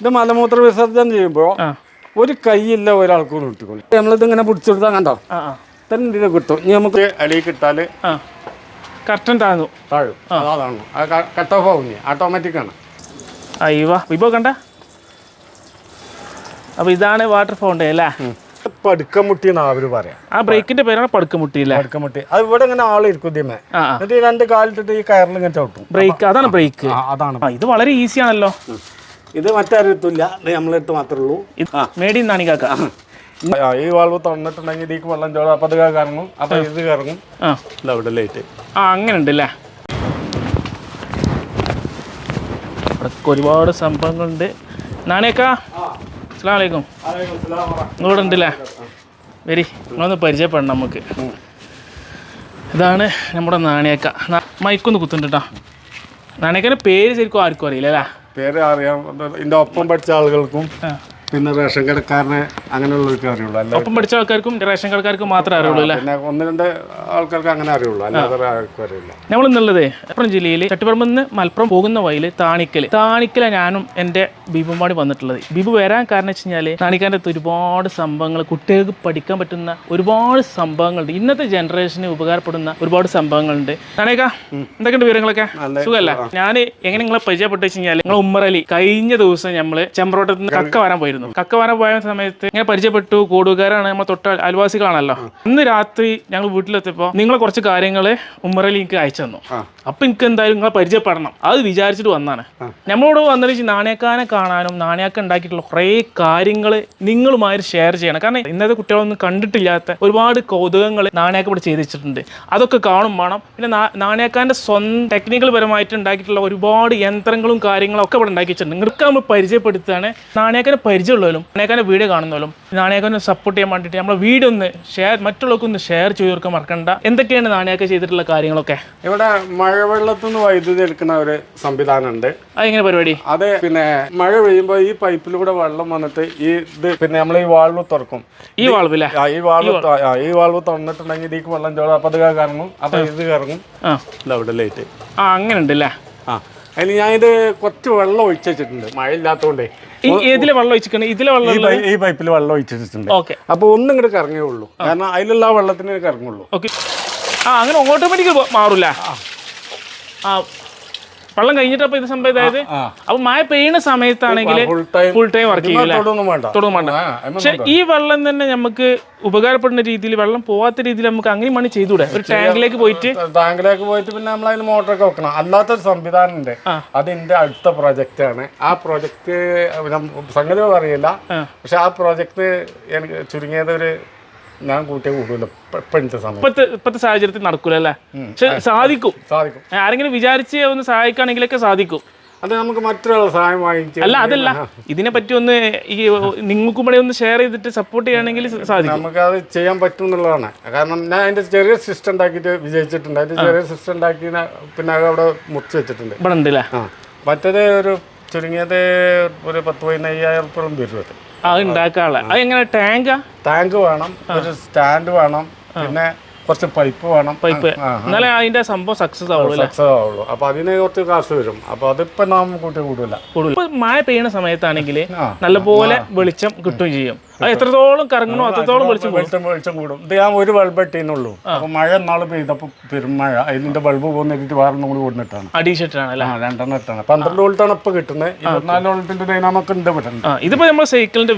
ഇത് മലമൂത്ര വിസർജനം ചെയ്യുമ്പോൾ ഒരു കൈയില്ല ഒരാൾക്ക് കിട്ടിക്കോളി നമ്മളിത് ഇങ്ങനെ പിടിച്ചെടുത്താൽ കണ്ടോ? തന്നെ കിട്ടും. ഇനി നമുക്ക് അടിയിൽ കിട്ടാൽ കർട്ടൻ താന്നു. താഴും. അതാണ് കട്ട് ഓഫ് ആവും ഓട്ടോമാറ്റിക് ആണ്. അയ്യോ ഇപ്പൊ കണ്ട? അപ്പൊ ഇതാണ് വാട്ടർ ഫൗണ്ടൻ അല്ലേ? പടുക്കമുട്ടി എന്നാ അവർ പറയാം. ആ ബ്രേക്കിന്റെ പേരാണ് പടുക്കമുട്ടി അല്ലേ? പടുക്കമുട്ടി. അത് ഇവിടെ ഇങ്ങനെ ആളിരിക്കും ഇതിമേ. എന്നിട്ട് ഈ രണ്ട് കാലിട്ടിട്ട് ഈ കയറിൽ ഇങ്ങനെ ചവിട്ടും. ബ്രേക്ക് അതാണ് ബ്രേക്ക് അതാണ്. ഇത് വളരെ ഈസി ആണല്ലോ. ഇത് മറ്റാരുത്തില്ല ഇത് നമ്മളെടുത്ത് മാത്രമേ ഉള്ളൂ. മേടി നാണി കാക്ക ഈ വാൾവ് തുറന്നിട്ടുണ്ടെങ്കിൽ ഇതിക്ക് വെള്ളം ചോളം അപ്പം അത് കറങ്ങും. അപ്പം ഇത് കറങ്ങും. ഇവിടെ ലൈറ്റ് ആ അങ്ങനെ ഉണ്ട് അല്ലേ ഇവിടെ ഒരുപാട് സംഭവങ്ങളുണ്ട്. നാണേക്കാ അസ്സാം വലൈക്കും ഇവിടെ ഉണ്ടല്ലേ? വരി നിങ്ങളൊന്ന് പരിചയപ്പെടണം നമുക്ക്. ഇതാണ് നമ്മുടെ നാണയക്ക. ന- മൈക്കൊന്ന് കുത്തുന്നുണ്ട് കേട്ടോ നാണയക്കന്റെ പേര് ശരിക്കും ആർക്കും അറിയില്ല അല്ലേ? പേര് അറിയാം ഇതിന്റെ ഒപ്പം പഠിച്ച ആളുകൾക്കും. പിന്നെ റേഷൻ കടക്കാരനെ അങ്ങനെയുള്ളവർക്ക് അറിയുള്ളൂ. അല്ല ഒപ്പം പഠിച്ച ആൾക്കാർക്കും റേഷൻ കടക്കാർക്കും മാത്രമേ അറിയുള്ളൂ അല്ലേ? പിന്നെ ഒന്ന് രണ്ട് ആൾക്കാർക്ക് അങ്ങനെ അറിയുള്ളൂ. അല്ലാതെ ആർക്കും അറിയില്ല. നമ്മൾ ഇന്നുള്ളത് മലപ്പുറം ജില്ലയിൽ ചട്ടിപ്പറമ്പിൽ നിന്ന് മലപ്പുറം പോകുന്ന വഴിയിൽ താണിക്കൽ താണിക്കല ഞാനും എന്റെ ബീബുമാടി വന്നിട്ടുള്ളത്. ബീബു വരാൻ കാരണം വെച്ച് കഴിഞ്ഞാൽ താണിക്കാന്റെ അടുത്ത് ഒരുപാട് സംഭവങ്ങൾ കുട്ടികൾക്ക് പഠിക്കാൻ പറ്റുന്ന ഒരുപാട് സംഭവങ്ങളുണ്ട്. ഇന്നത്തെ ജനറേഷന് ഉപകാരപ്പെടുന്ന ഒരുപാട് സംഭവങ്ങളുണ്ട്. താണേക്ക എന്തൊക്കെയുണ്ട് വിവരങ്ങളൊക്കെ? സുഖമല്ല? ഞാൻ എങ്ങനെ നിങ്ങളെ പരിചയപ്പെട്ടു വെച്ച് കഴിഞ്ഞാൽ നിങ്ങൾ ഉമ്മറലി കഴിഞ്ഞ ദിവസം നമ്മൾ ചെമ്പ്രോട്ടത്ത് നിന്ന് കക്ക വരാൻ പോയിരുന്നു. കക്ക കക്കവാന പോയ സമയത്ത് ഇങ്ങനെ പരിചയപ്പെട്ടു. കൂടുകാരാണ് നമ്മൾ തൊട്ട അയൽവാസികളാണല്ലോ. ഇന്ന് രാത്രി ഞങ്ങൾ വീട്ടിലെത്തിയപ്പോൾ നിങ്ങൾ കുറച്ച് കാര്യങ്ങൾ ഉമ്മറലി എനിക്ക് അയച്ചു തന്നു. അപ്പൊ എനിക്ക് എന്തായാലും നിങ്ങളെ പരിചയപ്പെടണം. അത് വിചാരിച്ചിട്ട് വന്നാണ്. നമ്മളോട് വന്നിട്ട് നാണയക്കാനെ കാണാനും നാണയക്ക ഉണ്ടാക്കിയിട്ടുള്ള കുറേ കാര്യങ്ങൾ നിങ്ങളുമായി ഷെയർ ചെയ്യണം. കാരണം ഇന്നത്തെ കുട്ടികളൊന്നും കണ്ടിട്ടില്ലാത്ത ഒരുപാട് കൗതുകങ്ങൾ നാണയക്ക ഇവിടെ ചെയ്ത് വെച്ചിട്ടുണ്ട് അതൊക്കെ കാണും വേണം. പിന്നെ നാ- നാണയക്കാന്റെ സ്വന്തം ടെക്നിക്കൽ പരമായിട്ട് ഉണ്ടാക്കിയിട്ടുള്ള ഒരുപാട് യന്ത്രങ്ങളും കാര്യങ്ങളും ഒക്കെ ഇവിടെ ഉണ്ടാക്കി വെച്ചിട്ടുണ്ട് നിങ്ങൾക്ക് നമ്മൾ പരിചയപ്പെടുത്തുകയാണ്. നാണയക്കാനെ പരിചയമുള്ളവരും നാണയക്കാന്റെ വീഡിയോ കാണുന്നവരും നാണയക്കാനെ സപ്പോർട്ട് ചെയ്യാൻ വേണ്ടിയിട്ട് നമ്മൾ വീഡിയോ ഒന്ന് ഷെയർ മറ്റുള്ളവർക്ക് ഒന്ന് ഷെയർ ചെയ്ത് കൊടുക്കാൻ മറക്കണ്ട. എന്തൊക്കെയാണ് നാണയക്ക ചെയ്തിട്ടുള്ള കാര്യങ്ങളൊക്കെ? ഇവിടെ മഴവെള്ളത്തിൽ നിന്ന് വൈദ്യുതി എടുക്കുന്ന ഒരു സംവിധാനമുണ്ട്. അതെങ്ങനെ പരിപാടി? അതെ പിന്നെ മഴ പെയ്യുമ്പോൾ ഈ പൈപ്പിലൂടെ വെള്ളം വന്നിട്ട് ഈ ഇത് പിന്നെ നമ്മൾ ഈ വാൾവ് തുറക്കും. ഈ വാൾവില്ലേ ഈ വാൾവ് ഈ വാൾവ് തുറന്നിട്ടുണ്ടെങ്കിൽ ഇതിക്ക് വെള്ളം ചോളം അപ്പം അത് കറങ്ങും. അപ്പം ഇത് കറങ്ങും. ഇതാ ലൈറ്റ് ആ അങ്ങനെ ഉണ്ട് അല്ലേ ആ. അതിന് ഇത് കുറച്ച് വെള്ളം ഒഴിച്ചു വെച്ചിട്ടുണ്ട്. മഴ ഇല്ലാത്തതുകൊണ്ടേ ഏതിലെ വെള്ളം ഒഴിച്ചിട്ടുണ്ട് ഇതിലെ വെള്ളം ഈ പൈപ്പിൽ വെള്ളം ഒഴിച്ചിട്ടുണ്ട്. ഓക്കെ. അപ്പോൾ ഒന്നും ഇങ്ങോട്ട് കറങ്ങേ ഉള്ളൂ കാരണം അതിലുള്ള വെള്ളത്തിന് കറങ്ങുള്ളൂ. ഓക്കെ. ആ അങ്ങനെ ഓട്ടോമാറ്റിക് മാറൂല ആ. വെള്ളം കഴിഞ്ഞിട്ട് അപ്പൊ ഇത് സംഭവം അതായത് ആ. അപ്പൊ മഴ പെയ്യുന്ന സമയത്താണെങ്കിൽ ഫുൾ ടൈം വർക്ക് ചെയ്യില്ല? വേണ്ട. തൊടും വേണ്ട. പക്ഷെ ഈ വെള്ളം തന്നെ നമുക്ക് ഉപകാരപ്പെടുന്ന രീതിയിൽ വെള്ളം പോവാത്ത രീതിയിൽ നമുക്ക് അങ്ങനെ മണി ചെയ്തുകൂടെ? ഒരു ടാങ്കിലേക്ക് പോയിട്ട്? ടാങ്കിലേക്ക് പോയിട്ട് പിന്നെ നമ്മൾ അതിന് മോട്ടറൊക്കെ വെക്കണം. അല്ലാത്തൊരു സംവിധാനം ഉണ്ട്. അത് അതിന്റെ അടുത്ത പ്രോജക്റ്റ് ആണ്. ആ പ്രോജക്റ്റ് സംഗതി അറിയില്ല പക്ഷെ ആ പ്രോജക്റ്റ് എനിക്ക് ചുരുങ്ങിയത് ഒരു ഞാൻ കൂട്ടിയ കൂടുതലും ഇപ്പോഴത്തെ സമയം. ഇപ്പത്തെ ഇപ്പത്തെ സാഹചര്യത്തിൽ നടക്കൂല അല്ലേ? പക്ഷെ സാധിക്കും. സാധിക്കും. ആരെങ്കിലും വിചാരിച്ച് ഒന്ന് സഹായിക്കുകയാണെങ്കിലൊക്കെ സാധിക്കും. അത് നമുക്ക് മറ്റൊരാളെ സഹായം വാങ്ങിച്ചു അല്ല അതല്ല. ഇതിനെ പറ്റി ഒന്ന് ഈ നിങ്ങൾക്കും കൂടെ ഒന്ന് ഷെയർ ചെയ്തിട്ട് സപ്പോർട്ട് ചെയ്യുകയാണെങ്കിൽ സാധിക്കും. നമുക്ക് അത് ചെയ്യാൻ പറ്റും എന്നുള്ളതാണ്. കാരണം ഞാൻ അതിന്റെ ചെറിയ സിസ്റ്റം ഉണ്ടാക്കിയിട്ട് വിജയിച്ചിട്ടുണ്ട്. അതിന്റെ ചെറിയ സിസ്റ്റം ഉണ്ടാക്കി പിന്നെ അത് അവിടെ മുറിച്ച് വെച്ചിട്ടുണ്ട്. ഇവിടെ ഉണ്ടല്ലേ ആ. മറ്റേത് ഒരു ചുരുങ്ങിയത് ഒരു പത്ത് പതിനയ്യായിരം റുപ്യം വരും അത്. ആ ഉണ്ടാക്കാനുള്ള. അത് എങ്ങനെ? ടാങ്കാ? ടാങ്ക് വേണം ഒരു സ്റ്റാൻഡ് വേണം പിന്നെ കുറച്ച് പൈപ്പ് വേണം. പൈപ്പ്. എന്നാലേ അതിന്റെ സംഭവം സക്സസ് ആവുള്ളൂ സക്സസ് ആവുള്ളൂ. അപ്പൊ അതിന് കുറച്ച് കാശ് വരും. അപ്പൊ അതിപ്പോ നാം കൂട്ടി കൂടില്ല ഇപ്പൊ മഴ പെയ്യുന്ന സമയത്താണെങ്കിൽ. നല്ലപോലെ വെളിച്ചം കിട്ടുകയും ചെയ്യും. അത് എത്രത്തോളം കറങ്ങണോ അത്രത്തോളം വെളിച്ചം വെളിച്ചം വെളിച്ചം കൂടും. ഇത് ഞാൻ ഒരു ബൾബ് ഇട്ടീന്നുള്ളൂ. അപ്പൊ മഴ നാൾ പെയ്തപ്പോ പെരുമഴ അതിന്റെ ബൾബ് പോകുന്നിട്ട് വേറെ കൂടി കൊടുത്തിട്ടാണ് അടീഷിട്ടാണ് അല്ലെ? രണ്ടെണ്ണം ഇട്ടാണ്. പന്ത്രണ്ട് വോൾട്ടാണ് ഇപ്പൊ കിട്ടുന്നത്. ഇരുപത്തിനാല് വോൾട്ടിന്റെ ഡൈനാമൊക്കെ ഉണ്ട് ഇതിപ്പോ നമ്മുടെ സൈക്കിളിന്റെ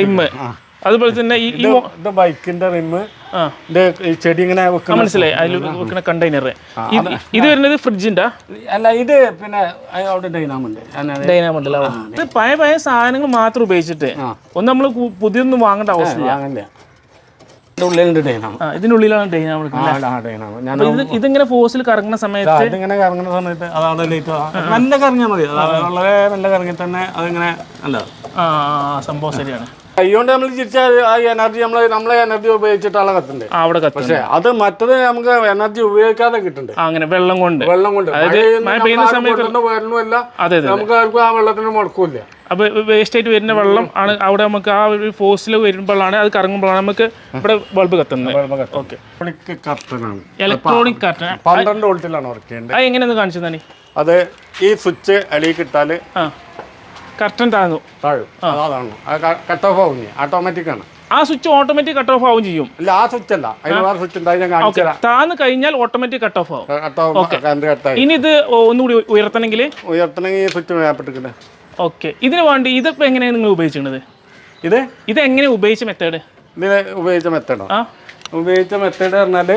റിമ്മ് അതുപോലെ തന്നെ ഈ ബൈക്കിന്റെ റിമ്മ് ചെടി ഇങ്ങനെ മനസ്സിലായി. അതിൽ വെക്കുന്ന കണ്ടെയ്നർ ഇത് വരുന്നത് ഫ്രിഡ്ജിന്റെ? അല്ല ഇത് പിന്നെ അവിടെ ഡൈനാമുണ്ട് ഡൈനാമുണ്ട് ഇത് പഴയ പഴയ സാധനങ്ങൾ മാത്രം ഉപയോഗിച്ചിട്ട് ഒന്ന് നമ്മൾ പുതിയൊന്നും വാങ്ങേണ്ട ആവശ്യമില്ല. ഇതിനുള്ളിലാണ് ഇതിങ്ങനെ ഫോഴ്സിൽ കറങ്ങുന്ന സമയത്ത് ഇതിങ്ങനെ കറങ്ങുന്ന സമയത്ത് അതവിടെ ലൈറ്റ് നല്ല കറങ്ങിയാൽ മതി. വളരെ നല്ല കറങ്ങി തന്നെ അതിങ്ങനെ ആ, സംഭവം ശരിയാണ്. കൈകൊണ്ട് നമ്മൾ ചിരിച്ചാൽ ആ എനർജി നമ്മൾ നമ്മളെ എനർജി ഉപയോഗിച്ചിട്ടാണ് കത്തുന്നത് അവിടെ പക്ഷെ അത് മറ്റത് നമുക്ക് എനർജി ഉപയോഗിക്കാതെ കിട്ടുന്നുണ്ട്. അങ്ങനെ വെള്ളം കൊണ്ട്. വെള്ളം കൊണ്ട്. മഴ പെയ്യുന്ന സമയത്ത് നമുക്ക് ആർക്കും ആ വെള്ളത്തിന് മുടക്കില്ല അപ്പോൾ വേസ്റ്റ് ആയിട്ട് വരുന്ന വെള്ളം ആണ് അവിടെ നമുക്ക് ആ ഒരു ഫോഴ്സിൽ വരുമ്പോഴാണ് അത് കറങ്ങുമ്പോഴാണ് നമുക്ക് ഇവിടെ ബൾബ് കത്തുന്നത്. ഓക്കെ ഇലക്ട്രോണിക് കർട്ടൺ പന്ത്രണ്ട് വോൾട്ടിലാണ് വർക്ക് ചെയ്യുന്നത് അത് എങ്ങനെയൊന്ന് കാണിച്ചു തന്നെ അത് ഈ സ്വിച്ച് അടിയിൽ കിട്ടാൽ ആ. കർട്ടൻ താഴ്ന്നു. താഴും. അതാണ്. കട്ട് ഓഫ് ആവും ഓട്ടോമാറ്റിക് ആണ്. ആ സ്വിച്ച് ഓട്ടോമാറ്റിക് കട്ട് ഓഫ് ആവും ചെയ്യും. അല്ല ആ സ്വിച്ച് അല്ല. അതിന് വേറെ സ്വിച്ച് ഉണ്ട്. ഞാൻ കാണിച്ചു താന്ന് കഴിഞ്ഞാൽ ഓട്ടോമാറ്റിക് കട്ട് ഓഫ് ആവും. കട്ട് ഓഫ് ഇനി ഇത് ഒന്നുകൂടി ഉയർത്തണമെങ്കിൽ? ഉയർത്തണമെങ്കിൽ ഈ സ്വിച്ച് വേപ്പെട്ടിരിക്കുന്നത് ഓക്കെ ഇതിന് വേണ്ടി ഇതിപ്പോൾ എങ്ങനെയാണ് നിങ്ങൾ ഉപയോഗിച്ചിരുന്നത്? ഇത്? ഇത് എങ്ങനെ ഉപയോഗിച്ച മെത്തേഡ് ഇതിന് ഉപയോഗിച്ച മെത്തേഡോ ആ. ഉപയോഗിച്ച മെത്തേഡ് പറഞ്ഞാൽ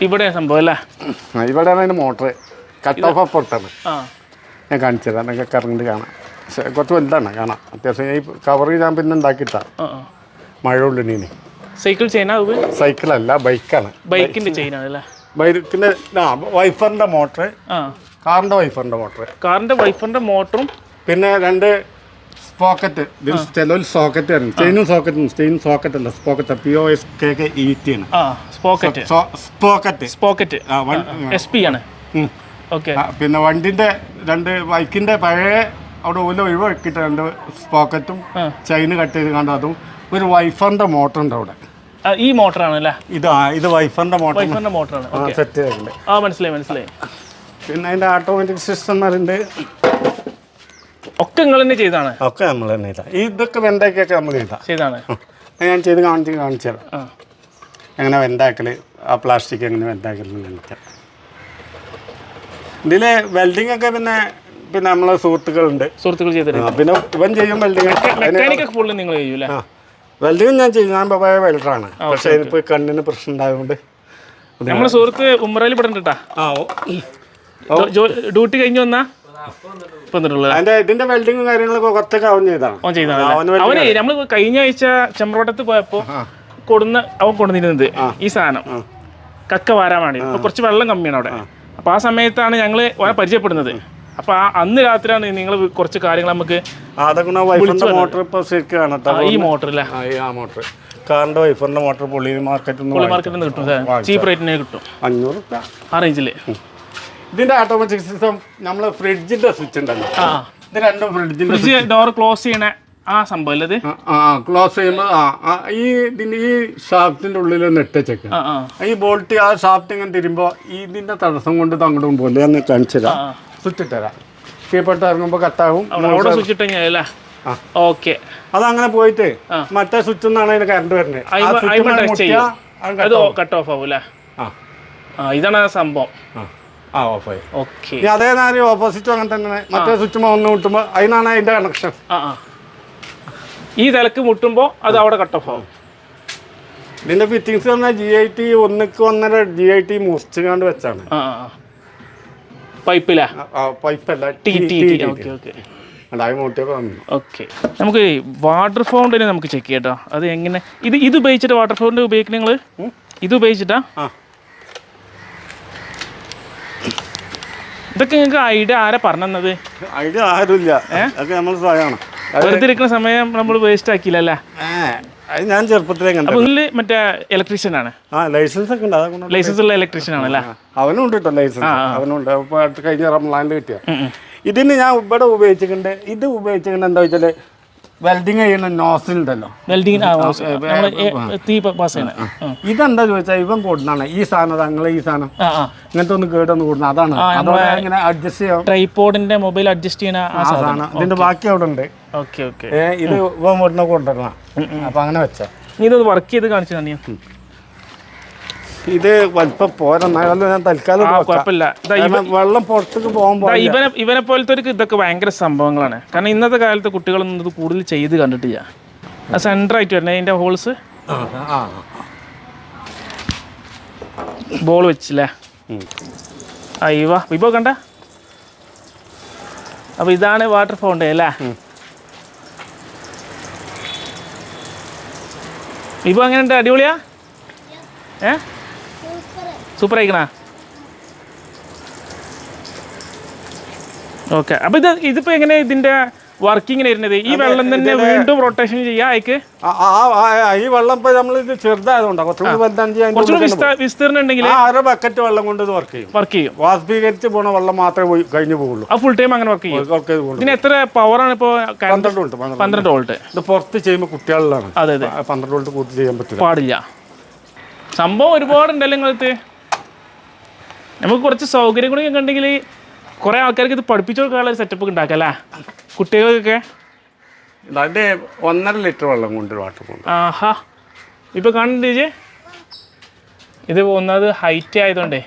ഇവിടെ സംഭവം അല്ലേ? ഇവിടെയാണ് അതിന്റെ മോട്ടർ കട്ട് ഓഫ് അപ്പുറത്താണ് ആ. ഞാൻ കാണിച്ചു തരാം നിങ്ങൾക്ക് കറണ്ട് കാണാം. പക്ഷേ കുറച്ച് വലുതാണ് കാണാം. അത്യാവശ്യം ഈ കവർ ഞാൻ പിന്നെ ഉണ്ടാക്കിയിട്ടാ. മഴ ഉള്ളിനീന് സൈക്കിൾ ചെയിനാ സൈക്കിൾ സൈക്കിളല്ല ബൈക്കാണ് ബൈക്കിന്റെ ചെയിനാണ് അല്ലേ? ബൈക്കിന്റെ ആ വൈഫറിന്റെ മോട്ടർ ആ. കാറിന്റെ വൈഫറിന്റെ മോട്ടർ കാറിന്റെ വൈഫറിന്റെ മോട്ടറും പിന്നെ രണ്ട് സ്പോക്കറ്റ് ചിലവർ സോക്കറ്റ് ആണ്. ചെയിനും സോക്കറ്റും ചെയിൻ സോക്കറ്റ് അല്ല sprocket P O S K K E T ആണ്. Sprocket sprocket sprocket S P ആണ്. ഓക്കെ പിന്നെ വണ്ടിന്റെ രണ്ട് ബൈക്കിന്റെ പഴയ അവിടെ ഓല ഒഴിവാക്കിയിട്ട് രണ്ട് സ്പോക്കറ്റും ചൈന കട്ട് ചെയ്ത് കണ്ട് അതും ഒരു വൈഫറിന്റെ മോട്ടർ ഉണ്ട് അവിടെ. ഈ മോട്ടറാണ് അല്ലേ? ഇത് ഇത് വൈഫറിന്റെ മോട്ടർ വൈഫറിന്റെ മോട്ടറാണ് സെറ്റ് ചെയ്തിട്ടുണ്ട്. ആ മനസ്സിലായി മനസ്സിലായി. പിന്നെ അതിന്റെ ഓട്ടോമാറ്റിക് സിസ്റ്റം പറയുന്നത് ഒക്കെ നിങ്ങൾ തന്നെ ചെയ്താണ് ഒക്കെ നമ്മൾ തന്നെ ചെയ്താ. ഇതൊക്കെ വെന്തൊക്കെ നമ്മൾ ചെയ്താ. ചെയ്താണ് ഞാൻ ചെയ്ത് കാണിച്ച് കാണിച്ചു തരാം. എങ്ങനെ വെന്താക്കൽ ആ പ്ലാസ്റ്റിക് എങ്ങനെ വെന്താക്കൽ കാണിക്കാം ഇതിൽ വെൽഡിംഗ് ഒക്കെ പിന്നെ പിന്നെ നമ്മളെ സുഹൃത്തുക്കളുണ്ട്. സുഹൃത്തുക്കൾ ചെയ്തിട്ട് ആ, പിന്നെ ഇവൻ ചെയ്യും വെൽഡിംഗ് ഫുള്ള് നിങ്ങൾ ചെയ്യൂല വെൽഡിംഗ് ഞാൻ ചെയ്യും. ഞാൻ പോയ വെൽഡറാണ് പക്ഷെ ഇപ്പോൾ കണ്ണിന് പ്രശ്നം ഉണ്ടായതുകൊണ്ട് നമ്മളെ സുഹൃത്ത് ഉമ്മറയിൽ പെടണ്ടാ ആ ഡ്യൂട്ടി കഴിഞ്ഞു വന്നാ? ഇതിന്റെ വെൽഡിങ്ങും കാര്യങ്ങളൊക്കെ കുറച്ചൊക്കെ അവൻ ചെയ്താണ്. അവൻ ചെയ്താണ് അവന് നമ്മൾ കഴിഞ്ഞ ആഴ്ച ചെമ്പ്രോട്ടത്ത് പോയപ്പോ കൊടുന്ന് അവൻ കൊടുന്നിരുന്നത് ഈ സാധനം. കക്ക വാരാൻ വേണ്ടി. ഇപ്പൊ കുറച്ച് വെള്ളം കമ്മിയാണ് അവിടെ. അപ്പൊ ആ സമയത്താണ് ഞങ്ങൾ അവനെ പരിചയപ്പെടുന്നത്. അപ്പൊ ആ അന്ന് രാത്രിയാണ് നിങ്ങൾ കുറച്ച് കാര്യങ്ങൾ നമുക്ക് മോട്ടർ ഇപ്പോൾ ശരിക്കും കാണത്ത ഈ മോട്ടർ അല്ലേ ആ മോട്ടർ കാറിന്റെ വൈഫറിന്റെ മോട്ടർ പുള്ളി മാർക്കറ്റിൽ നിന്ന് മാർക്കറ്റിൽ നിന്ന് കിട്ടും ചീപ്പ് റേറ്റിന് കിട്ടും. അഞ്ഞൂറ് ആ റേഞ്ചിൽ ഇതിന്റെ ഓട്ടോമാറ്റിക് സിസ്റ്റം നമ്മളെ ഫ്രിഡ്ജിന്റെ സ്വിച്ച് ഉണ്ടല്ലോ. ആ. ഇത് രണ്ടും ഫ്രിഡ്ജിന്റെ ഫ്രിഡ്ജ് ഡോർ ക്ലോസ് ചെയ്യണ. ആ സംഭവം ക്ലോസ് ചെയ്യുമ്പോൾ ആ ഈ ഇതിന്റെ ഈ ഷാഫ്റ്റിന്റെ ഉള്ളിൽ ആ ആ. ഈ ബോൾട്ട് ആ ഷാഫ്റ്റ് ഇങ്ങനെ തിരുമ്പോൾ ഇതിന്റെ തടസ്സം കൊണ്ട് അങ്ങോട്ടും പോലെ ഒന്ന് കാണിച്ചു തരാം. സ്വിച്ച് കീഴ്പോട്ട് ഇറങ്ങുമ്പോൾ കട്ടാവും അവിടെ സ്വിച്ച് ഇട്ട് കഴിഞ്ഞാൽ. ഓക്കെ അതങ്ങനെ പോയിട്ട്. മറ്റേ സ്വിച്ച് നിന്നാണ് അതിന് കറണ്ട് വരുന്നത്. കട്ട് ഓഫ് ആവും. അല്ലേ? ഇതാണ് ആ സംഭവം. ആ. ഓഫായി ഓക്കെ അതേ നേരം ഓപ്പോസിറ്റും അങ്ങനെ തന്നെ മറ്റേ സ്വിച്ച് ഒന്ന് കിട്ടുമ്പോൾ അതിനാണ് അതിന്റെ കണക്ഷൻ ആ ആ. ഈ തലക്ക് മുട്ടുമ്പോൾ അത് അവിടെ കട്ട് ഓഫ് ആവും. ഇതിന്റെ ഫിറ്റിങ്സ് പറഞ്ഞാൽ ജി ഐ ടി ഒന്നിക്ക് ഒന്നര ജി ഐ ടി മുറിച്ചുകാണ്ട് വെച്ചാണ്. പൈപ്പിലാ? പൈപ്പല്ല. T okay okay. ഓക്കെ. നമുക്ക് വാട്ടർ ഫൗണ്ടിന് നമുക്ക് ചെക്ക് ചെയ്യട്ടോ. അത് എങ്ങനെ? ഇത് ഇത് ഉപയോഗിച്ചിട്ട് വാട്ടർ ഫൗണ്ട് ഉപയോഗിക്കണ നിങ്ങൾ ഇത് ഉപയോഗിച്ചിട്ടാ? ഇതൊക്കെ നിങ്ങൾക്ക് ഐഡിയ ആരാ പറഞ്ഞത് അതിൽ ആരുമില്ല. അതൊക്കെ നമ്മൾ സ്വയമാണ്. വെറുതെ ഇരിക്കുന്ന സമയം നമ്മൾ വേസ്റ്റ് ആക്കിയില്ലല്ലേ അത് ഞാൻ ചെറുപ്പത്തിലേ കണ്ടു ഇതിൽ മറ്റേ ഇലക്ട്രീഷ്യൻ ആണ്. ആ ലൈസൻസ് ഒക്കെ ഉണ്ട്. അതൊക്കെ ലൈസൻസ് ഉള്ള ഇലക്ട്രീഷ്യൻ ആണല്ലേ അവനും ഉണ്ട് കേട്ടോ ലൈസൻസ് അവനുണ്ട്. അപ്പോൾ അടുത്ത് കഴിഞ്ഞ റംലാൻഡ് കിട്ടിയ. ഇതിന് ഞാൻ ഇവിടെ ഉപയോഗിച്ചിട്ടുണ്ട്. ഇത് ഉപയോഗിച്ചിട്ടുണ്ട് എന്താ വെച്ചാൽ വെൽഡിങ് ചെയ്യുന്ന നോസിൽ ഉണ്ടല്ലോ. ഇതെന്താ ചോദിച്ചാൽ ഇവൻ കൂടുന്നതാണ് ഈ സാധനം തങ്ങളെ ഈ സാധനം. ഇങ്ങനത്തെ ഒന്ന് കേടൊന്ന് കൂടുന്നത് അതാണ്. അതോടെ ഇങ്ങനെ അഡ്ജസ്റ്റ് ചെയ്യാം. ട്രൈപോഡിന്റെ മൊബൈൽ അഡ്ജസ്റ്റ് ചെയ്യുന്ന സാധനം. ഇതിന്റെ ബാക്കി അവിടെ ഉണ്ട്. ഇത് ഇവിടുന്ന് കൊണ്ടുവരണം. അപ്പൊ അങ്ങനെ വെച്ചാ. നീ ഇതൊന്ന് വർക്ക് ചെയ്ത് കാണിച്ചു തന്നെയാ ഇത് വലിപ്പം പോരെന്നാലും ഞാൻ തൽക്കാലം. കുഴപ്പമില്ല. വെള്ളം പുറത്തേക്ക് പോകുമ്പോൾ ഇവനെ ഇവനെ പോലത്തെ ഒരു ഇതൊക്കെ ഭയങ്കര സംഭവങ്ങളാണ്. കാരണം ഇന്നത്തെ കാലത്ത് കുട്ടികളൊന്നും ഇത് കൂടുതൽ ചെയ്ത് കണ്ടിട്ടില്ല. ആ സെന്റർ ആയിട്ട് വരണേ അതിന്റെ ഹോൾസ് ബോൾ വെച്ചില്ലേ? ആ ഇവ ഇപ്പൊ കണ്ട? അപ്പോൾ ഇതാണ് വാട്ടർ ഫൗണ്ടേ അല്ലേ വിഭവ എങ്ങനെയുണ്ട്? അടിപൊളിയാ? ഏ? സൂപ്പർ ആയിക്കണ? ഓക്കെ. അപ്പോൾ ഇത് ഇതിപ്പോൾ എങ്ങനെ ഇതിന്റെ വർക്കിങ്ങിന് വരുന്നത്. ഈ വെള്ളം തന്നെ വീണ്ടും റൊട്ടേഷൻ ചെയ്യാം അയക്ക്. ഈ വെള്ളം ഇപ്പൊ നമ്മൾ ഇത് ചെറുതായതുകൊണ്ടാണ് കുറച്ചുകൂടി വിസ്തീർണം ഉണ്ടെങ്കിൽ അര ബക്കറ്റ് വെള്ളം കൊണ്ട് ഇത് വർക്ക് ചെയ്യും. വർക്ക് ചെയ്യും. വാസ്പീകരിച്ച് പോണ വെള്ളം മാത്രമേ പോയി കഴിഞ്ഞു പോകുള്ളൂ ആ ഫുൾ ടൈം അങ്ങനെ വർക്ക് ചെയ്യും. ഇതിന് എത്ര പവറാണ് ഇപ്പോൾ പന്ത്രണ്ട് വോൾട്ട് പന്ത്രണ്ട് വോൾട്ട് ഇത് പുറത്ത് ചെയ്യുമ്പോൾ കുട്ടികളിലാണ്. അതെ അതെ. പന്ത്രണ്ട് വോൾട്ട് കൂട്ടി ചെയ്യാൻ പറ്റില്ല. പാടില്ല. സംഭവം ഒരുപാടുണ്ടല്ലോ നിങ്ങൾക്ക് നമുക്ക് കുറച്ച് സൗകര്യം കൂടി കണ്ടെങ്കിൽ ഉണ്ടെങ്കിൽ കുറേ ആൾക്കാർക്ക് ഇത് പഠിപ്പിച്ചു കൊടുക്കാനുള്ള ഒരു സെറ്റപ്പ് ഉണ്ടാക്കാം അല്ലേ? കുട്ടികൾക്കൊക്കെ? അതിന്റെ ഒന്നര ലിറ്റർ വെള്ളം കൊണ്ട് വാട്ടർ കൊണ്ട് ആഹാ. ഇപ്പൊ കാണുന്നുണ്ട് ചേച്ചി ഇത് ഒന്നത് ഹൈറ്റ് ആയതുകൊണ്ടേ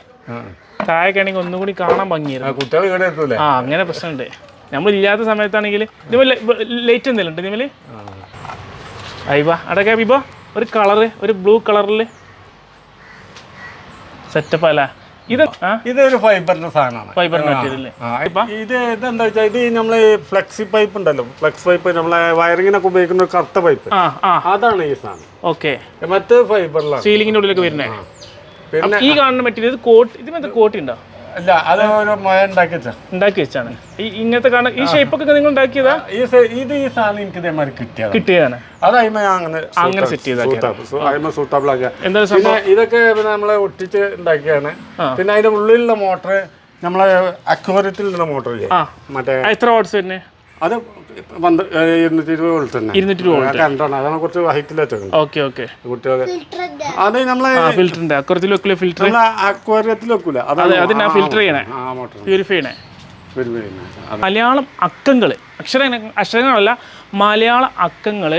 താഴേക്കാണെങ്കിൽ ഒന്നും കൂടി കാണാൻ ഭംഗിയായിരുന്നു. ആ അങ്ങനെ പ്രശ്നമുണ്ട്. നമ്മൾ ഇല്ലാത്ത സമയത്താണെങ്കിൽ ഇതുപോലെ ലൈറ്റ് എന്തെങ്കിലും ഉണ്ട് ഇതിമേൽ? അയ്യബ അടക്ക ഇപ്പൊ ഒരു കളറ് ഒരു ബ്ലൂ കളറിൽ സെറ്റപ്പ് അല്ല? ഇത് ഇതൊരു ഫൈബറിന്റെ സാധനമാണ്. ഫൈബറിന് ഇത് ഇതെന്താ വെച്ചാൽ ഇത് നമ്മൾ ഫ്ലെക്സി പൈപ്പ് ഉണ്ടല്ലോ. ഫ്ലെക്സ് പൈപ്പ് നമ്മളെ വയറിങ്ങിനൊക്കെ ഉപയോഗിക്കുന്ന ഒരു കറുത്ത പൈപ്പ് അതാണ് ഈ സാധനം. ഓക്കെ. മറ്റേ ഫൈബറിലാണ് സീലിങ്ങിന്റെ ഉള്ളിലൊക്കെ വരുന്നത് ഈ കാണുന്ന മെറ്റീരിയൽ കോട്ട് ഇതിനകത്ത് കോട്ടി ഉണ്ടോ അല്ല അത് ഒരു മഴ ഉണ്ടാക്കി വെച്ചാ ഉണ്ടാക്കി വെച്ചാണ്. ഈ ഇങ്ങനത്തെ കാണാൻ ഈ ഷേപ്പൊക്കെ നിങ്ങൾ ഉണ്ടാക്കിയതാ? ഈ സ- ഇത് ഈ സാധനം എനിക്ക് ഇതേമാതിരി കിട്ടിയതാണ് കിട്ടിയതാണ്. അത് അയിമ അങ്ങനെ അങ്ങനെ set ചെയ്താക്കിയതാ. അയിമ സൂട്ടബിൾ ആക്കിയ എന്താ പിന്നെ ഇതൊക്കെ പിന്നെ നമ്മളെ ഒട്ടിച്ച് ഉണ്ടാക്കിയാണ് പിന്നെ അതിന്റെ ഉള്ളിലുള്ള മോട്ടർ നമ്മളെ അക്വോറിയത്തിലുള്ള മോട്ടർ ഇല്ലേ? ആ. മറ്റേ ആ, എത്ര വാട്ട്സ് വരുന്നത് അത് ഇരുന്നൂറ്റി രൂപ അതാണ് കുറച്ച് ഹൈറ്റിൽ വെച്ചേക്കുന്നത് ഓക്കെ ഓക്കെ. കുട്ടികളെ അത് നമ്മളെ ആ ഫിൽറ്ററിന്റെ അക്കുറത്തിൽ വെക്കില്ല ഫിൽറ്റർ വെക്കൂല. അതെ ചെയ്യണേ. പ്യൂരിഫൈ മലയാളം അക്കങ്ങൾ അക്ഷര അക്ഷരങ്ങളല്ല മലയാള അക്കങ്ങൾ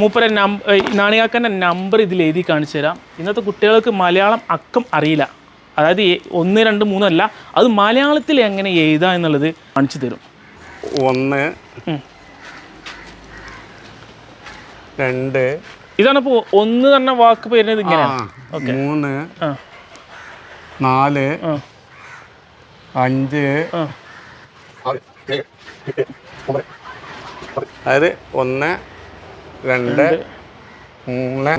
മൂപ്പര നമ്പ നാണികാക്കന്റെ നമ്പർ ഇതിൽ എഴുതി കാണിച്ചു തരാം. ഇന്നത്തെ കുട്ടികൾക്ക് മലയാളം അക്കം അറിയില്ല. അതായത് ഒന്ന് രണ്ട് മൂന്നല്ല അത് മലയാളത്തിൽ എങ്ങനെ എഴുതാം എന്നുള്ളത് കാണിച്ചു തരും. ഒന്ന്. രണ്ട്. ഇതാണ് ഇപ്പോൾ ഒന്ന് തന്നെ വാക്ക് വരുന്നത് ഇങ്ങനെ മൂന്ന്. നാല്. അഞ്ച്. അതായത് ഒന്ന് രണ്ട് മൂന്ന്.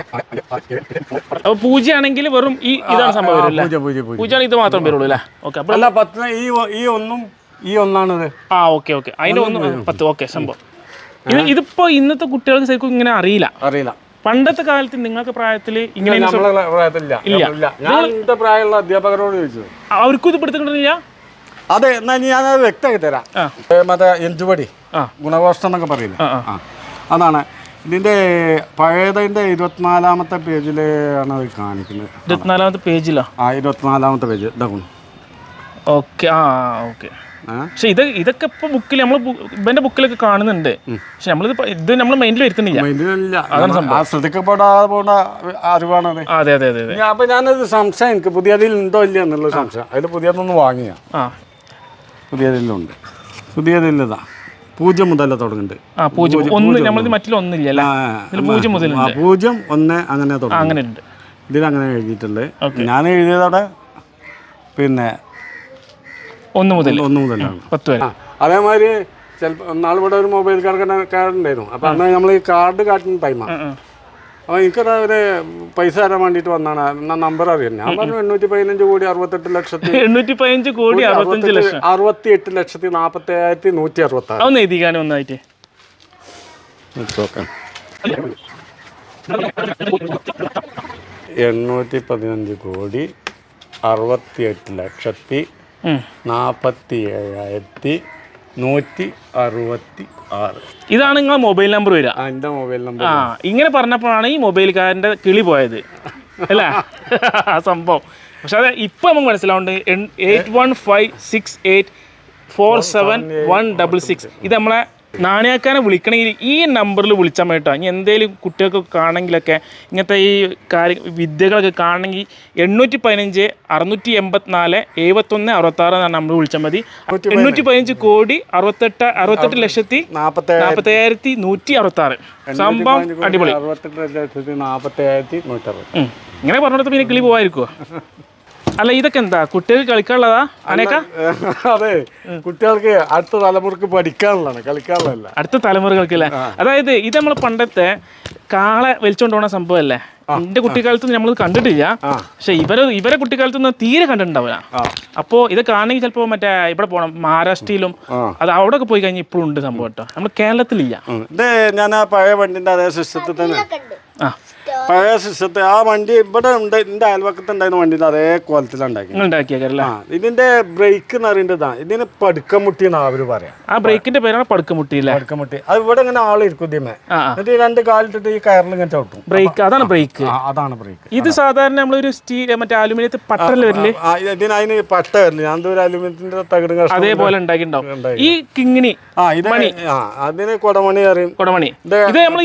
അപ്പൊ പൂജയാണെങ്കിൽ വെറും ഈ ഇതാണ് സംഭവം പൂജ പൂജ പൂജ പൂജയാണെങ്കിൽ ഇത് മാത്രം വരുള്ളൂ അല്ലേ? ഓക്കെ അല്ല പത്ത് ഈ ഈ ഒന്നും ഈ ഒന്നാണത്. ആ ഓക്കെ ഓക്കെ. അതിന്റെ ഒന്ന് പത്ത് ഓക്കെ സംഭവം. ഇത് ഇതിപ്പോ ഇന്നത്തെ കുട്ടികൾക്ക് ശരിക്കും ഇങ്ങനെ അറിയില്ല. അറിയില്ല. പണ്ടത്തെ കാലത്ത് നിങ്ങൾക്ക് പ്രായത്തിൽ ഇങ്ങനെ നമ്മളെ പ്രായത്തിലില്ല. ഇല്ല. ഞാൻ എന്റെ പ്രായമുള്ള അധ്യാപകരോട് ചോദിച്ചത് അവർക്കും ഇത് പിടുത്തണ്ടില്ല അതെ എന്നാ ഞാൻ അത് വ്യക്തമാക്കി തരാം. മറ്റേ എഞ്ചുപടി ഗുണഘോഷം എന്നൊക്കെ പറയില്ലേ? അതാണ്. ഇതിന്റെ പഴയതിന്റെ ഇരുപത്തിനാലാമത്തെ പേജിലാണ് അത് കാണിക്കുന്നത്. ഇരുപത്തിനാലാമത്തെ പേജിലാ? ആ ഇരുപത്തിനാലാമത്തെ പേജ്. ഇതാക്കും ഓക്കെ ആ ഓക്കെ. പക്ഷെ ഇത് ഇതൊക്കെ ഇപ്പൊ ബുക്കിൽ നമ്മൾ ഇവന്റെ ബുക്കിലൊക്കെ കാണുന്നുണ്ട്. പക്ഷെ നമ്മൾ ഇത് നമ്മൾ മൈൻഡിൽ വരുത്തുന്നില്ല. ശ്രദ്ധിക്കപ്പെടാതെ പോണ അറിവാണത് അതെ. അതെ അതെ അപ്പൊ ഞാനത് സംശയം എനിക്ക് പുതിയതിൽ ഉണ്ടോ ഇല്ല എന്നുള്ള സംശയം. അതിൽ പുതിയതൊന്ന് വാങ്ങിയ. പുതിയതിലുണ്ട് പുതിയതില്ലതാ പൂജ്യം മുതലേ തുടങ്ങുന്നുണ്ട് ആ പൂജ്യം. ഒന്ന് നമ്മളിത് മറ്റിൽ ഒന്നില്ല ഇതിൽ പൂജ്യം മുതൽ പൂജ്യം ഒന്ന് അങ്ങനെ തുടങ്ങും. അങ്ങനെ ഉണ്ട് ഇതിലങ്ങനെ എഴുതിയിട്ടുണ്ട്. ഞാൻ എഴുതിയതോടെ പിന്നെ ഒന്ന് മുതൽ. ഒന്ന് മുതലാണ് പത്ത് വരെ. അതേമാതിരി ചിലപ്പോൾ നാളിവിടെ ഒരു മൊബൈൽ കാർഡ് കാർഡ് ഉണ്ടായിരുന്നു അപ്പം അന്ന് നമ്മൾ ഈ കാർഡ് കാട്ടുന്ന ടൈമാണ്. അപ്പോൾ എനിക്കൊരു ഒരു പൈസ തരാൻ വേണ്ടിയിട്ട് വന്നാണ്. എന്നാ നമ്പർ അറിയാം. ഞാൻ പറഞ്ഞു എണ്ണൂറ്റി പതിനഞ്ച് കോടി അറുപത്തെട്ട് ലക്ഷത്തി എണ്ണൂറ്റി പതിനഞ്ച് കോടി അറുപത്തഞ്ച് ലക്ഷം. അറുപത്തി എട്ട് ലക്ഷത്തി നാൽപ്പത്തി ആയിരത്തി നൂറ്റി അറുപത്തി ആറ് ഒന്ന് എഴുതിക്കാനും ഒന്നായിട്ട്. എണ്ണൂറ്റി പതിനഞ്ച് കോടി അറുപത്തി എട്ട് ലക്ഷത്തി. നാൽപ്പത്തി ഏഴായിരത്തി നൂറ്റി അറുപത്തി ആറ് ഇതാണ് നിങ്ങളെ മൊബൈൽ നമ്പർ വരിക. എന്റെ മൊബൈൽ നമ്പർ ആ ഇങ്ങനെ പറഞ്ഞപ്പോഴാണ് ഈ മൊബൈൽക്കാരന്റെ കിളി പോയത്. അല്ല? ആ സംഭവം. പക്ഷെ അത് ഇപ്പം നമുക്ക് മനസ്സിലാവുന്നുണ്ട്. Eight one five six eight four seven one double six. ഇത് നമ്മളെ നാണയക്കാരെ വിളിക്കണമെങ്കിൽ ഈ നമ്പറിൽ വിളിച്ചാൽ മതി ഇനി എന്തെങ്കിലും കുട്ടികൾക്ക് കാണണമെങ്കിലൊക്കെ ഇങ്ങനത്തെ ഈ കാര്യ വിദ്യകളൊക്കെ കാണണമെങ്കിൽ എണ്ണൂറ്റി പതിനഞ്ച് അറുന്നൂറ്റി എൺപത്തിനാല് എഴുപത്തൊന്ന് അറുപത്താറ് എന്നാണ് നമ്പർ വിളിച്ചാൽ മതി. എണ്ണൂറ്റി പതിനഞ്ച് കോടി അറുപത്തെട്ട് അറുപത്തെട്ട് ലക്ഷത്തി നാൽപ്പത്തി നാൽപ്പത്തേഴായിരത്തി നൂറ്റി അറുപത്തി ആറ് സംഭവം അടിപൊളി. ഇങ്ങനെ പറഞ്ഞിടത്ത് പിന്നെ കിളി പോവായിരിക്കുമോ അല്ല ഇതൊക്കെ എന്താ? കുട്ടികൾക്ക് കളിക്കാനുള്ളതാ? അനേക്ക? അതെ കുട്ടികൾക്ക് അടുത്ത തലമുറയ്ക്ക് പഠിക്കാനുള്ളതാണ് കളിക്കാനുള്ളതല്ല. അടുത്ത തലമുറകൾക്കല്ലേ അതായത് ഇത് നമ്മൾ പണ്ടത്തെ കാളെ വലിച്ചോണ്ട് പോണ സംഭവമല്ലേ എന്റെ കുട്ടിക്കാലത്ത് നമ്മൾ കണ്ടിട്ടില്ല. പക്ഷെ ഇവരെ ഇവരെ നിന്ന് തീരെ കണ്ടിട്ടുണ്ടാവില്ല. അപ്പോ ഇത് കാണണമെങ്കിൽ ചിലപ്പോ മറ്റേ ഇവിടെ പോണം മഹാരാഷ്ട്രയിലും അത് അവിടെ ഒക്കെ പോയി കഴിഞ്ഞാൽ ഇപ്പോഴും ഉണ്ട് സംഭവം കേട്ടോ. നമ്മൾ കേരളത്തിലില്ല. ഇത് ഞാൻ ആ പഴയ വണ്ടിന്റെ അതേ സിസ്റ്റത്തിൽ തന്നെ. ആ. പഴയ സിസ്റ്റത്തെ ആ വണ്ടി ഇവിടെ ഉണ്ട് എന്റെ അയൽവക്കത്ത് ഉണ്ടായിരുന്ന വണ്ടി അതേ കോലത്തിൽ ഇതിന്റെ ബ്രേക്ക് എന്ന് പറയുന്നത് ഇതിന് പടുക്കമുട്ടി എന്നാ അവർ പറയാം. ആ ബ്രേക്കിന്റെ പേരാണ് പടുക്കമുട്ടി പടുക്കമുട്ടി. അത് ഇവിടെ ഇങ്ങനെ ആളിരിക്കും ഇതിമേ. എന്നിട്ട് ഈ രണ്ട് കാലിട്ടിട്ട് ഈ കയറിൽ ഇങ്ങനെ ചവിട്ടും. ബ്രേക്ക് അതാണ് ബ്രേക്ക് അതാണ് ബ്രേക്ക് ഇത് സാധാരണ നമ്മളൊരു സ്റ്റീൽ മറ്റേ അലുമിനിയത്തിൽ പട്ടൽ വരില്ലേ ഇതിന് അതിന് പട്ട വരില്ല ഞാൻ ഒരു അലുമിനിയത്തിന്റെ തകിട് അതേപോലെ ഉണ്ടാക്കിണ്ടാവും ഈ കിങ്ങിണി ആ ഇത് അതിന് കൊടമണി അറിയും. കൊടമണി. ഇത് നമ്മൾ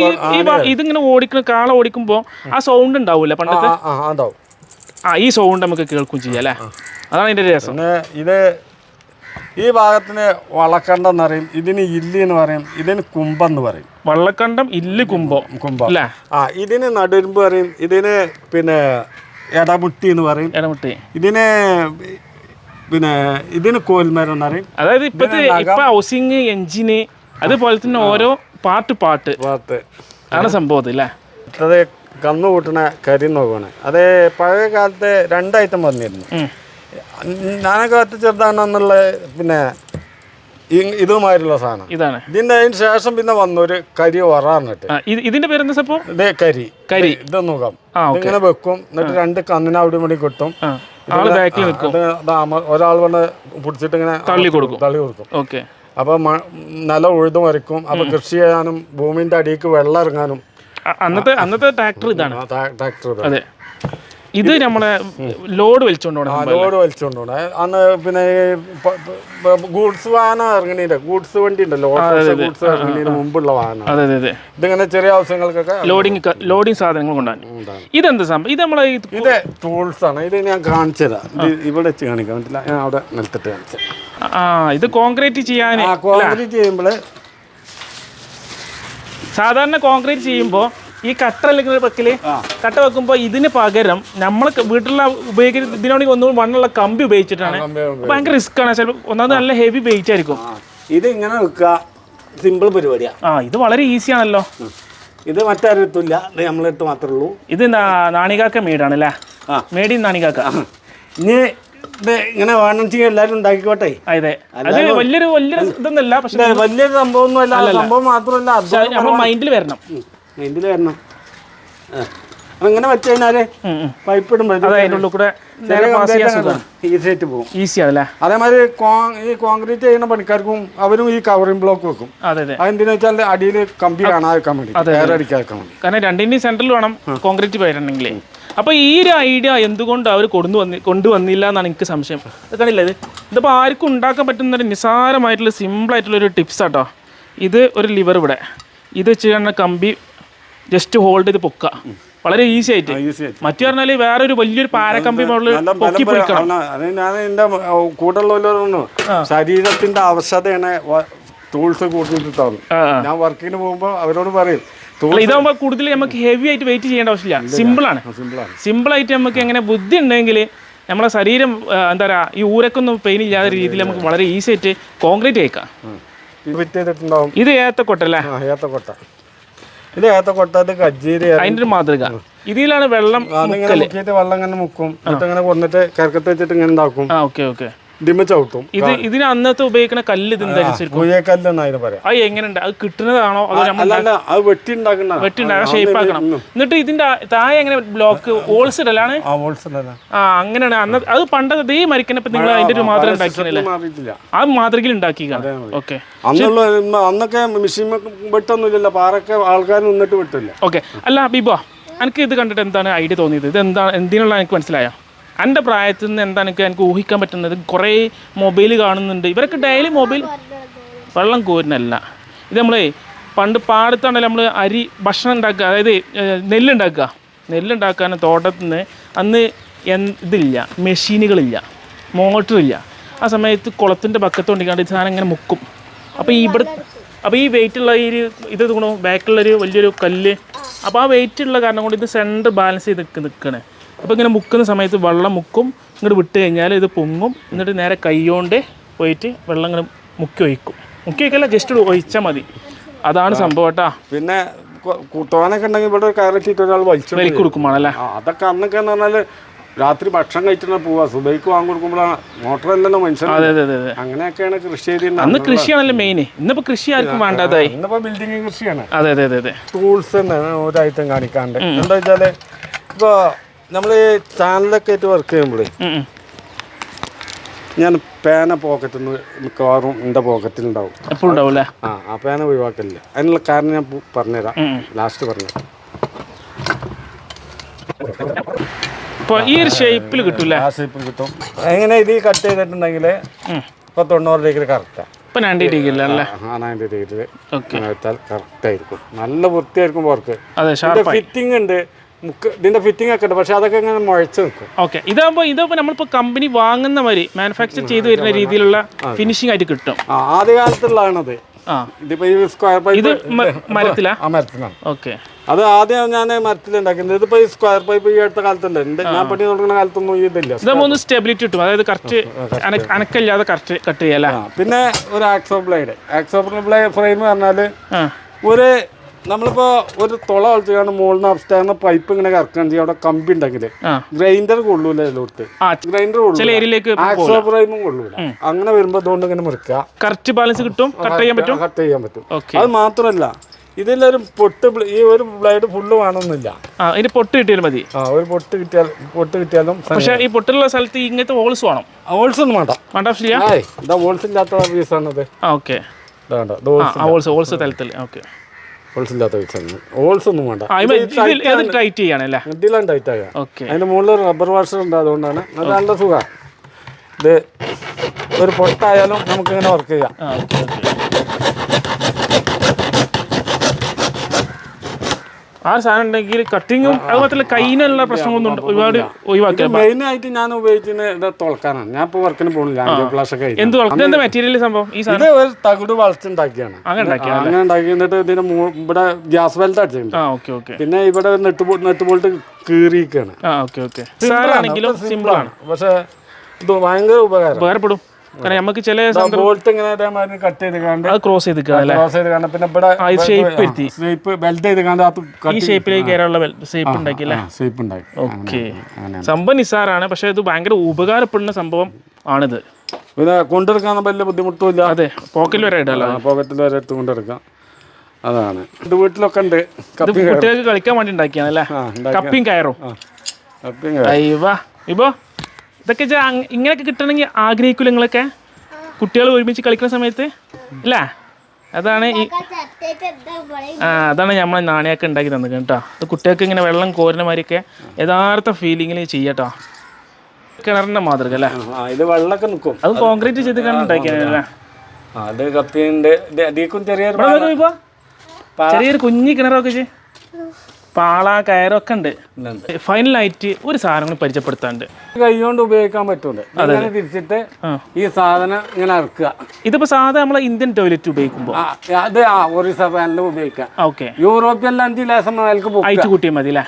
ഇതിങ്ങനെ ഓടിക്കുന്ന കാള ഓടിക്കുമ്പോ ആ സൗണ്ട് ഉണ്ടാവൂല പണ്ടത്തെ? ആ ഈ സൗണ്ട് നമുക്ക് കേൾക്കും ചെയ്യാം അല്ലേ? അതാണ് ഇതിന്റെ രസം. ഇത് ഈ ഭാഗത്തിന് വളക്കണ്ടെന്ന് പറയും ഇതിന് ഇല്ലി എന്ന് പറയും ഇതിന് കുമ്പെന്ന് പറയും. വള്ളക്കണ്ടം ഇല്ല് കുംഭം കുംഭം അല്ലേ? ആ ഇതിന് നടുരുമ്പ് പറയും ഇതിന് പിന്നെ എടമുട്ടി എന്ന് പറയും. ഇടമുട്ടി ഇതിന് പിന്നെ ഇതിന് കോൽമരം എന്ന് പറയും. അതായത് ഇപ്പത്തെ ഇപ്പൊ ഹൗസിങ് എഞ്ചിന് അതുപോലെ തന്നെ ഓരോ പാട്ട് പാട്ട്. പാട്ട്. ആണ് സംഭവം അല്ലേ? കന്നു കൂട്ടണ കരി നോക്കണേ അത് പഴയ കാലത്ത് രണ്ടായിട്ടും വന്നിരുന്നു. ഞാനൊക്കെ ഒറ്റ ചെറുതാണെന്നുള്ള പിന്നെ ഇതുമായിട്ടുള്ള സാധനം. ഇതാണ്. ഇതിന്റെ അതിന് ശേഷം പിന്നെ വന്നൊരു കരി വറാന്നിട്ട് ഇത് ഇതിന്റെ പേര് എന്താ കരി. കരി. ഇത് നോക്കാം ഇങ്ങനെ വെക്കും. എന്നിട്ട് രണ്ട് കന്നിന് അവിടെ മണി കിട്ടും. ഒരാൾ വന്ന് പിടിച്ചിട്ട് ഇങ്ങനെ തള്ളി കൊടുക്കും. തള്ളി കൊടുക്കും. ഓക്കെ. അപ്പൊ നിലം ഉഴുതു മറിക്കും അപ്പൊ കൃഷി ചെയ്യാനും ഭൂമിന്റെ അടിയിലേക്ക് വെള്ളം ഇറങ്ങാനും അന്നത്തെ അന്നത്തെ ട്രാക്ടർ ഇതാണ്. ട്രാക്ടർ അതെ. ഇത് നമ്മളെ ലോഡ് വലിച്ചോണ്ടോ ലോഡ് വലിച്ചുകൊണ്ടോണേ അന്ന് പിന്നെ ഗൂഡ്സ് വാഹനം ഇറങ്ങണീന്റെ ഗൂഡ്സ് വണ്ടി ഉണ്ടല്ലോ ഗൂഡ്സ് ഇറങ്ങണീന് മുമ്പുള്ള വാഹനം. അതെ അതെ അതെ. ഇതിങ്ങനെ ചെറിയ ആവശ്യങ്ങൾക്കൊക്കെ ലോഡിങ് ലോഡിങ് സാധനങ്ങൾ കൊണ്ടാണ് ഇതെന്ത് സംഭവം ഇത് നമ്മളെ ഇത് ടൂൾസ് ആണ്. ഇത് ഞാൻ കാണിച്ചു തരാം. ഇവിടെ വെച്ച് കാണിക്കാൻ പറ്റില്ല ഞാൻ അവിടെ നിർത്തിട്ട് കാണിച്ചു ആ ഇത് കോൺക്രീറ്റ് ചെയ്യാൻ കോൺക്രീറ്റ് ചെയ്യുമ്പോൾ സാധാരണ കോൺക്രീറ്റ് ചെയ്യുമ്പോൾ ഈ കട്ട അല്ലെങ്കിൽ വെക്കൽ കട്ട വെക്കുമ്പോൾ ഇതിന് പകരം നമ്മൾ വീട്ടിലുള്ള ഉപയോഗിക്കുന്ന ഇതിനോട് ഒന്നും മണ്ണുള്ള കമ്പി ഉപയോഗിച്ചിട്ടാണ്. ഭയങ്കര റിസ്ക് ആണ്. ചിലപ്പോൾ ഒന്നാമത് നല്ല ഹെവി വെയിറ്റ് ആയിരിക്കും. ഇത് ഇങ്ങനെ വെക്കുക. സിമ്പിൾ പരിപാടിയാണ് ആ ഇത് വളരെ ഈസി ആണല്ലോ. ഇത് മറ്റാരത്തുമില്ല ഇത് നമ്മളെടുത്ത് മാത്രമേ ഉള്ളൂ. ഇത് നാണികാക്ക മേടാണല്ലേ. മേടി നാണികാക്ക. ഇനി ഇങ്ങനെ വേണം ചെയ്യും എല്ലാവരും ഉണ്ടാക്കിക്കോട്ടെ. അതെ. അത് വലിയൊരു വലിയൊരു ഇതൊന്നല്ല പക്ഷെ വലിയൊരു സംഭവമൊന്നുമല്ല ആ സംഭവം മാത്രമല്ല മൈൻഡിൽ വരണം. മൈൻഡിൽ വരണം. അങ്ങനെ വെച്ച് കഴിഞ്ഞാൽ. പൈപ്പ് ഇടുമ്പോഴത്തേക്കും ഈസി ആയിട്ട് പോകും. ഈസി ആണല്ലേ അതേമാതിരി ഈ കോൺക്രീറ്റ് ചെയ്യുന്ന പണിക്കാർക്കും അവരും ഈ കവറിംഗ് ബ്ലോക്ക് വെക്കും. അതെ അതെ. അതെന്തിനാ വെച്ചാൽ അടിയിൽ കമ്പി വെക്കാൻ വേണ്ടി വേറെ അടിക്കാൻ വേണ്ടി കാരണം രണ്ടിന്റെയും സെന്ററിൽ വേണം കോൺക്രീറ്റ് പേരുണ്ടെങ്കിൽ അപ്പോൾ ഈ ഒരു ഐഡിയ എന്തുകൊണ്ട് അവർ കൊണ്ടു വന്നി കൊണ്ടുവന്നില്ല എന്നാണ് എനിക്ക് സംശയം. കണ്ടില്ല ഇത്? ഇതിപ്പോൾ ആർക്കും ഉണ്ടാക്കാൻ പറ്റുന്ന ഒരു നിസ്സാരമായിട്ടുള്ള സിമ്പിളായിട്ടുള്ള ഒരു ടിപ്സ് ആട്ടോ ഇത് ഒരു ലിവർ ഇവിടെ. ഇത് ചെയ്യുന്ന കമ്പി ജസ്റ്റ് ഹോൾഡ് ചെയ്ത് പൊക്കുക വളരെ ഈസി ആയിട്ട്. മറ്റു പറഞ്ഞാൽ വേറെ ഒരു വലിയൊരു പാരക്കമ്പി പൊക്കി കൂട്ടുള്ളവരോടൊന്നു ശരീരത്തിന്റെ അവശതയാണ് ടൂൾസ് ആ. ഞാൻ വർക്കിന് പോകുമ്പോൾ അവരോട് പറയും ഇതാകുമ്പോ ഇതാകുമ്പോൾ കൂടുതൽ നമുക്ക് ഹെവി ആയിട്ട് വെയിറ്റ് ചെയ്യേണ്ട ആവശ്യമില്ല. സിമ്പിൾ ആണ്. സിമ്പിൾ ആയിട്ട് നമുക്ക് എങ്ങനെ ബുദ്ധി ഉണ്ടെങ്കിൽ നമ്മളെ ശരീരം എന്താ പറയുക ഈ ഊരക്കൊന്നും പെയിൻ ഇല്ലാത്ത രീതിയിൽ നമുക്ക് വളരെ ഈസി ആയിട്ട് കോൺക്രീറ്റ് ആയിക്കാം ഇത് ഏത്തക്കൊട്ടല്ലേ ഏത്തക്കൊട്ട ഇത് ഏത്തക്കൊട്ട ഇത് കജ്ജീരി അതിന്റെ ഒരു മാതൃക. ഇതിലാണ് വെള്ളം വെള്ളം ഇങ്ങനെ മുക്കും. എന്നിട്ട് അങ്ങനെ കൊന്നിട്ട് കിഴക്കത്ത് വെച്ചിട്ട് ഇങ്ങനെ ഉണ്ടാക്കും ഓക്കെ ഓക്കെ. ചവിട്ടും. ഇത് ഇതിന് അന്നത്തെ ഉപയോഗിക്കുന്ന കല്ല് ഇത് എന്തായാലും പറയാം. അത് എങ്ങനെയുണ്ട്? അത് കിട്ടുന്നതാണോ അതോ അത് വെട്ടി ഷേപ്പ് ആക്കണം. എന്നിട്ട് ഇതിന്റെ താഴെ എങ്ങനെ ബ്ലോക്ക് ഹോൾസ് ഇടലാണ്? ആ അങ്ങനെയാണ്. അന്ന് അത് പണ്ടത്തെ ദേ മരിക്കണപ്പോ നിങ്ങൾ അതിന്റെ ഒരു മാതൃക ഉണ്ടാക്കിയല്ലേ? ആ മാതൃകയിൽ ഉണ്ടാക്കി ഓക്കെ. അന്നുള്ള അന്നൊക്കെ മെഷീൻ വെട്ടൊന്നുമില്ലല്ലോ. പാറൊക്കെ ആൾക്കാർ നിന്നിട്ട് വെട്ടില്ല. ഓക്കെ. അല്ല ബിബോ എനിക്ക് ഇത് കണ്ടിട്ട് എന്താണ് ഐഡിയ തോന്നിയത്? ഇത് എന്താണ് എന്തിനുള്ള എനിക്ക് മനസ്സിലായോ? എന്റെ പ്രായത്തിൽ നിന്ന് എന്താണ് എനിക്ക് എനിക്ക് ഊഹിക്കാൻ പറ്റുന്നത്? കുറേ മൊബൈൽ കാണുന്നുണ്ട്. ഇവരൊക്കെ ഡെയിലി മൊബൈൽ വെള്ളം കോരുന്നല്ല ഇത് നമ്മളേ പണ്ട് പാടത്താണെങ്കിൽ നമ്മൾ അരി ഭക്ഷണം ഉണ്ടാക്കുക. അതായത് നെല്ലുണ്ടാക്കുക. നെല്ലുണ്ടാക്കാൻ തോട്ടത്തിൽ നിന്ന് അന്ന് ഇതില്ല മെഷീനുകളില്ല മോട്ടറില്ല. ആ സമയത്ത് കുളത്തിന്റെ പക്കത്തോണ്ടിക്കാണ്ട് ഈ സാധനം ഇങ്ങനെ മുക്കും. അപ്പോൾ ഈ ഇവിടെ അപ്പോൾ ഈ വെയിറ്റ് ഉള്ള ഈ ഒരു ഇത് ഗുണം ബാക്കിലുള്ളൊരു വലിയൊരു കല്ല്. അപ്പോൾ ആ വെയിറ്റ് ഉള്ള കാരണം കൊണ്ട് ഇത് സെന്റർ ബാലൻസ് ചെയ്ത് നിൽക്ക് നിൽക്കണേ അപ്പോൾ ഇങ്ങനെ മുക്കുന്ന സമയത്ത് വെള്ളം മുക്കും ഇങ്ങോട്ട് വിട്ട് കഴിഞ്ഞാൽ ഇത് പൊങ്ങും. എന്നിട്ട് നേരെ കൈകൊണ്ട് പോയിട്ട് വെള്ളം ഇങ്ങനെ മുക്കി ഒഴിക്കും. മുക്കി ഒഴിക്കല്ല ജസ്റ്റ് ഒഴിച്ചാൽ മതി. അതാണ് സംഭവം കേട്ടാ. പിന്നെ തോനൊക്കെ ഉണ്ടെങ്കിൽ ഇവിടെ ഒരു കയറിട്ടിട്ട് ഒരാൾ വലിച്ചു വലിക്ക് കൊടുക്കുമാണല്ലേ ആ, അതൊക്കെ അന്നൊക്കെ എന്ന് പറഞ്ഞാൽ രാത്രി ഭക്ഷണം കഴിച്ചിട്ട് പോവാ. സുബൈക്ക് വാങ്ങി കൊടുക്കുമ്പോഴാണ് മോട്ടറല്ലല്ലോ മനുഷ്യൻ അതെ അതെ അതെ അങ്ങനെയൊക്കെയാണ് കൃഷി ചെയ്തിരുന്നത്. അന്ന് കൃഷിയാണല്ലോ മെയിൻ ഇന്നിപ്പോ കൃഷി ആർക്കും വേണ്ടതായി. ഇന്നിപ്പോ ബിൽഡിംഗ് കൃഷിയാണ്. അതെ അതെ അതെ അതെ. ടൂൾസ് തന്നെ ഒരു ഐറ്റം കാണിക്കാണ്ട്. എന്താ വെച്ചാൽ ഇപ്പൊ നമ്മൾ ചാനലൊക്കെ ആയിട്ട് വർക്ക് ചെയ്യുമ്പോഴേ ഉം. ഞാൻ പേന പോക്കറ്റിൽ നിന്ന് മിക്കവാറും എന്റെ എപ്പോഴും ഉണ്ടാവും അല്ലേ ആ ആ പേന ഒഴിവാക്കലില്ല. അതിനുള്ള കാരണം ഞാൻ പറഞ്ഞുതരാം. ലാസ്റ്റ് പറഞ്ഞു ഇപ്പൊ ഈ ഒരു ഷേപ്പിൽ കിട്ടൂല ആ ഷേപ്പിൽ കിട്ടും. എങ്ങനെ ഇത് കട്ട് ചെയ്തിട്ടുണ്ടെങ്കിൽ ഇപ്പൊ തൊണ്ണൂറ് ഡിഗ്രി കറക്റ്റാ ഇപ്പൊ നയന്റി ഡിഗ്രി അല്ലേ ആ നയന്റി ഡിഗ്രി ഓക്കെ വെച്ചാൽ കറക്റ്റ് ആയിരിക്കും. നല്ല വൃത്തിയായിരിക്കും വർക്ക് അതെ ഇതിന്റെ ഫിറ്റിംഗ് ഉണ്ട്. മുക്ക് ഇതിന്റെ ഫിറ്റിംഗ് ഒക്കെ ഉണ്ട്. പക്ഷെ അതൊക്കെ ഇങ്ങനെ മുഴച്ച് നിൽക്കും ഓക്കെ ഇതാകുമ്പോൾ ഇതാകുമ്പോൾ നമ്മളിപ്പോൾ കമ്പനി വാങ്ങുന്ന മാതിരി മാനുഫാക്ചർ ചെയ്ത് വരുന്ന രീതിയിലുള്ള ഫിനിഷിംഗ് ആയിട്ട് കിട്ടും. ആ ആദ്യ കാലത്തുള്ളതാണത് ആ. ഇതിപ്പോ ഈ സ്ക്വയർ പൈപ്പ് ഇത് മരത്തിലാ? ആ മരത്തിനാണ് ഓക്കെ അത് ആദ്യം ഞാൻ മരത്തിലുണ്ടാക്കുന്നത് ഇതിപ്പോ ഈ സ്ക്വയർ പൈപ്പ് ഈ അടുത്ത കാലത്തുണ്ട്. ഞാൻ പണി തുടങ്ങുന്ന കാലത്തൊന്നും ഇതില്ല. ഒന്ന് സ്റ്റെബിലിറ്റി കിട്ടും. അതായത് കറക്റ്റ് അനക്കല്ലാതെ കറക്റ്റ് കട്ട് ചെയ്യല പിന്നെ ഒരു hacksaw blade hacksaw blade frame പറഞ്ഞാൽ ഒരു നമ്മളിപ്പോ ഒരു തുള കളിച്ചാണ് മുകളിൽ അപ്സ്റ്റാറിന് പൈപ്പ് ഇങ്ങനെ കറക്കാൻ ചെയ്യും. അവിടെ കമ്പി ഉണ്ടെങ്കിൽ ഗ്രൈൻഡർ കൊള്ളൂല ആ ഗ്രൈൻഡർ ആക്സോ പ്രൈമും കൊള്ളൂല. അങ്ങനെ വരുമ്പോ അതുകൊണ്ട് ഇങ്ങനെ മുറിക്കുക. കറക്റ്റ് ബാലൻസ് കിട്ടും കട്ട് ചെയ്യാൻ പറ്റും? കട്ട് ചെയ്യാൻ പറ്റും. അത് മാത്രമല്ല ഇതിലൊരു പൊട്ട് ഈ ഒരു ബ്ലേഡ് ഫുള്ള് വേണമെന്നില്ല ആ ഇതിന് പൊട്ട് കിട്ടിയാലും മതി. ആ ഒരു പൊട്ട് കിട്ടിയാൽ പൊട്ട് കിട്ടിയാലും പക്ഷേ ഈ പൊട്ടുള്ള സ്ഥലത്ത് ഇങ്ങനത്തെ ഹോൾസ് വേണം. ഹോൾസ് ഒന്നും വേണ്ട. വേണ്ട ആവശ്യമില്ല? ഇതാ ഹോൾസ് ഇല്ലാത്ത പീസാണത് ഓക്കെ ഹോൾസ് ഹോൾസ് തലത്തിൽ. ഓക്കെ ഹോൾസ് ഇല്ലാത്ത വെച്ചാണ് ഹോൾസ് ഒന്നും വേണ്ട. ടൈറ്റ് ചെയ്യാണല്ലേ ഇതിലാണ് ടൈറ്റ് ആകുക അതിന്റെ മുകളിൽ റബ്ബർ വാഷർ ഉണ്ട് അതുകൊണ്ടാണ്. അത് നല്ല സുഖമാണ് ഇത് ഒരു പൊട്ടായാലും നമുക്ക് ഇങ്ങനെ വർക്ക് ചെയ്യാം ആ സാധനം ഉണ്ടെങ്കിൽ കട്ടിങ്ങും അതുപോലെ കൈനുള്ള പ്രശ്നങ്ങളൊന്നും ഉണ്ട്. ഒരുപാട് ഒഴിവാക്കി മെയിൻ ആയിട്ട് ഞാൻ ഉപയോഗിക്കുന്നത് തുളക്കാനാണ്. ഞാൻ ഇപ്പൊ വർക്കിന് ഒക്കെ എന്ത് എന്താ മെറ്റീരിയൽ സംഭവം? ഈ സാധനം? ഇത് ഒരു തകിട് വളച്ചുണ്ടാക്കിയാണ് അങ്ങനെ ഉണ്ടാക്കി എന്നിട്ട് ഇതിന്റെ ഇവിടെ ഗ്യാസ് വെൽറ്റ് അടിച്ചിട്ടുണ്ട്. പിന്നെ ഇവിടെ നെട്ട് നെട്ട് ബോൾട്ട് കീറിയിരിക്കുകയാണ് സിമ്പിൾ ആണ്. പക്ഷെ ഇത് ഭയങ്കര ഉപകാരം. ഉപകാരപ്പെടും. കാരണം നമുക്ക് ചില ബോൾട്ട് ഇങ്ങനെ കട്ട് ചെയ്ത് കണ്ട് ക്രോസ് ചെയ്ത് അല്ലേ ക്രോസ് ചെയ്ത് കണ്ട് പിന്നെ ഇവിടെ വരുത്തി. ഷേപ്പ് ബെൽറ്റ് ചെയ്ത് കണ്ട് അത് ഈ ഷേപ്പിലേക്ക് കയറാനുള്ള ഷേപ്പ് ഷേപ്പ് ഉണ്ടാക്കി ഓക്കെ. അങ്ങനെ സംഭവം നിസ്സാരാണ് പക്ഷെ ഇത് ഭയങ്കര ഉപകാരപ്പെടുന്ന സംഭവം ആണിത്. പിന്നെ കൊണ്ടെടുക്കാൻ വലിയ ബുദ്ധിമുട്ടുമില്ല. അതെ പോക്കറ്റിൽ വരെ ഇടാലോ? പോക്കറ്റിൽ വരെ എടുത്ത് കൊണ്ടെടുക്കാം. അതാണ്. ഇത് വീട്ടിലൊക്കെ ഉണ്ട്. കുട്ടികൾക്ക് കളിക്കാൻ വേണ്ടി ഉണ്ടാക്കിയാണല്ലേ കപ്പിയും കയറും. ഇപ്പോ ഇതൊക്കെ ഇങ്ങനെയൊക്കെ കിട്ടണമെങ്കിൽ ആഗ്രഹിക്കൂല നിങ്ങളൊക്കെ? കുട്ടികൾ ഒരുമിച്ച് കളിക്കുന്ന സമയത്ത്? അല്ല അതാണ് ഈ ആ അതാണ് നമ്മൾ നാണയൊക്കെ ഉണ്ടാക്കി തന്നത് കേട്ടോ. അത് കുട്ടികൾക്ക് ഇങ്ങനെ വെള്ളം കോരുന്ന മാതിരിയൊക്കെ യഥാർത്ഥ ഫീലിങ്ങിൽ ചെയ്യട്ടോ. കിണറിന്റെ മാതൃക അല്ലേ? ഇത് വെള്ളമൊക്കെ നിൽക്കും. അത് കോൺക്രീറ്റ് ചെയ്ത് കണ്ട് ഉണ്ടാക്കിയതല്ലേ അത് കപ്പിന്റെ ചെറിയൊരു ചെറിയൊരു കുഞ്ഞി കിണറൊക്കെ പാള കയറൊക്കെ ഉണ്ട്. ഫൈനൽ ഫൈനലായിട്ട് ഒരു സാധനങ്ങൾ പരിചയപ്പെടുത്താണ്ട് കൈ കൊണ്ട് ഉപയോഗിക്കാൻ പറ്റുന്നുണ്ട് ഇങ്ങനെ തിരിച്ചിട്ട് ഈ സാധനം ഇങ്ങനെ ഇറക്കുക. ഇതിപ്പോ സാധാരണ നമ്മളെ ഇന്ത്യൻ ടോയ്ലറ്റ് ഉപയോഗിക്കുമ്പോൾ അത് ആ ഒരു സാധനം ഉപയോഗിക്കാം. ഓക്കെ യൂറോപ്യൻ അഞ്ച് ലേസം അയച്ചു കൂട്ടിയാൽ മതി അല്ലേ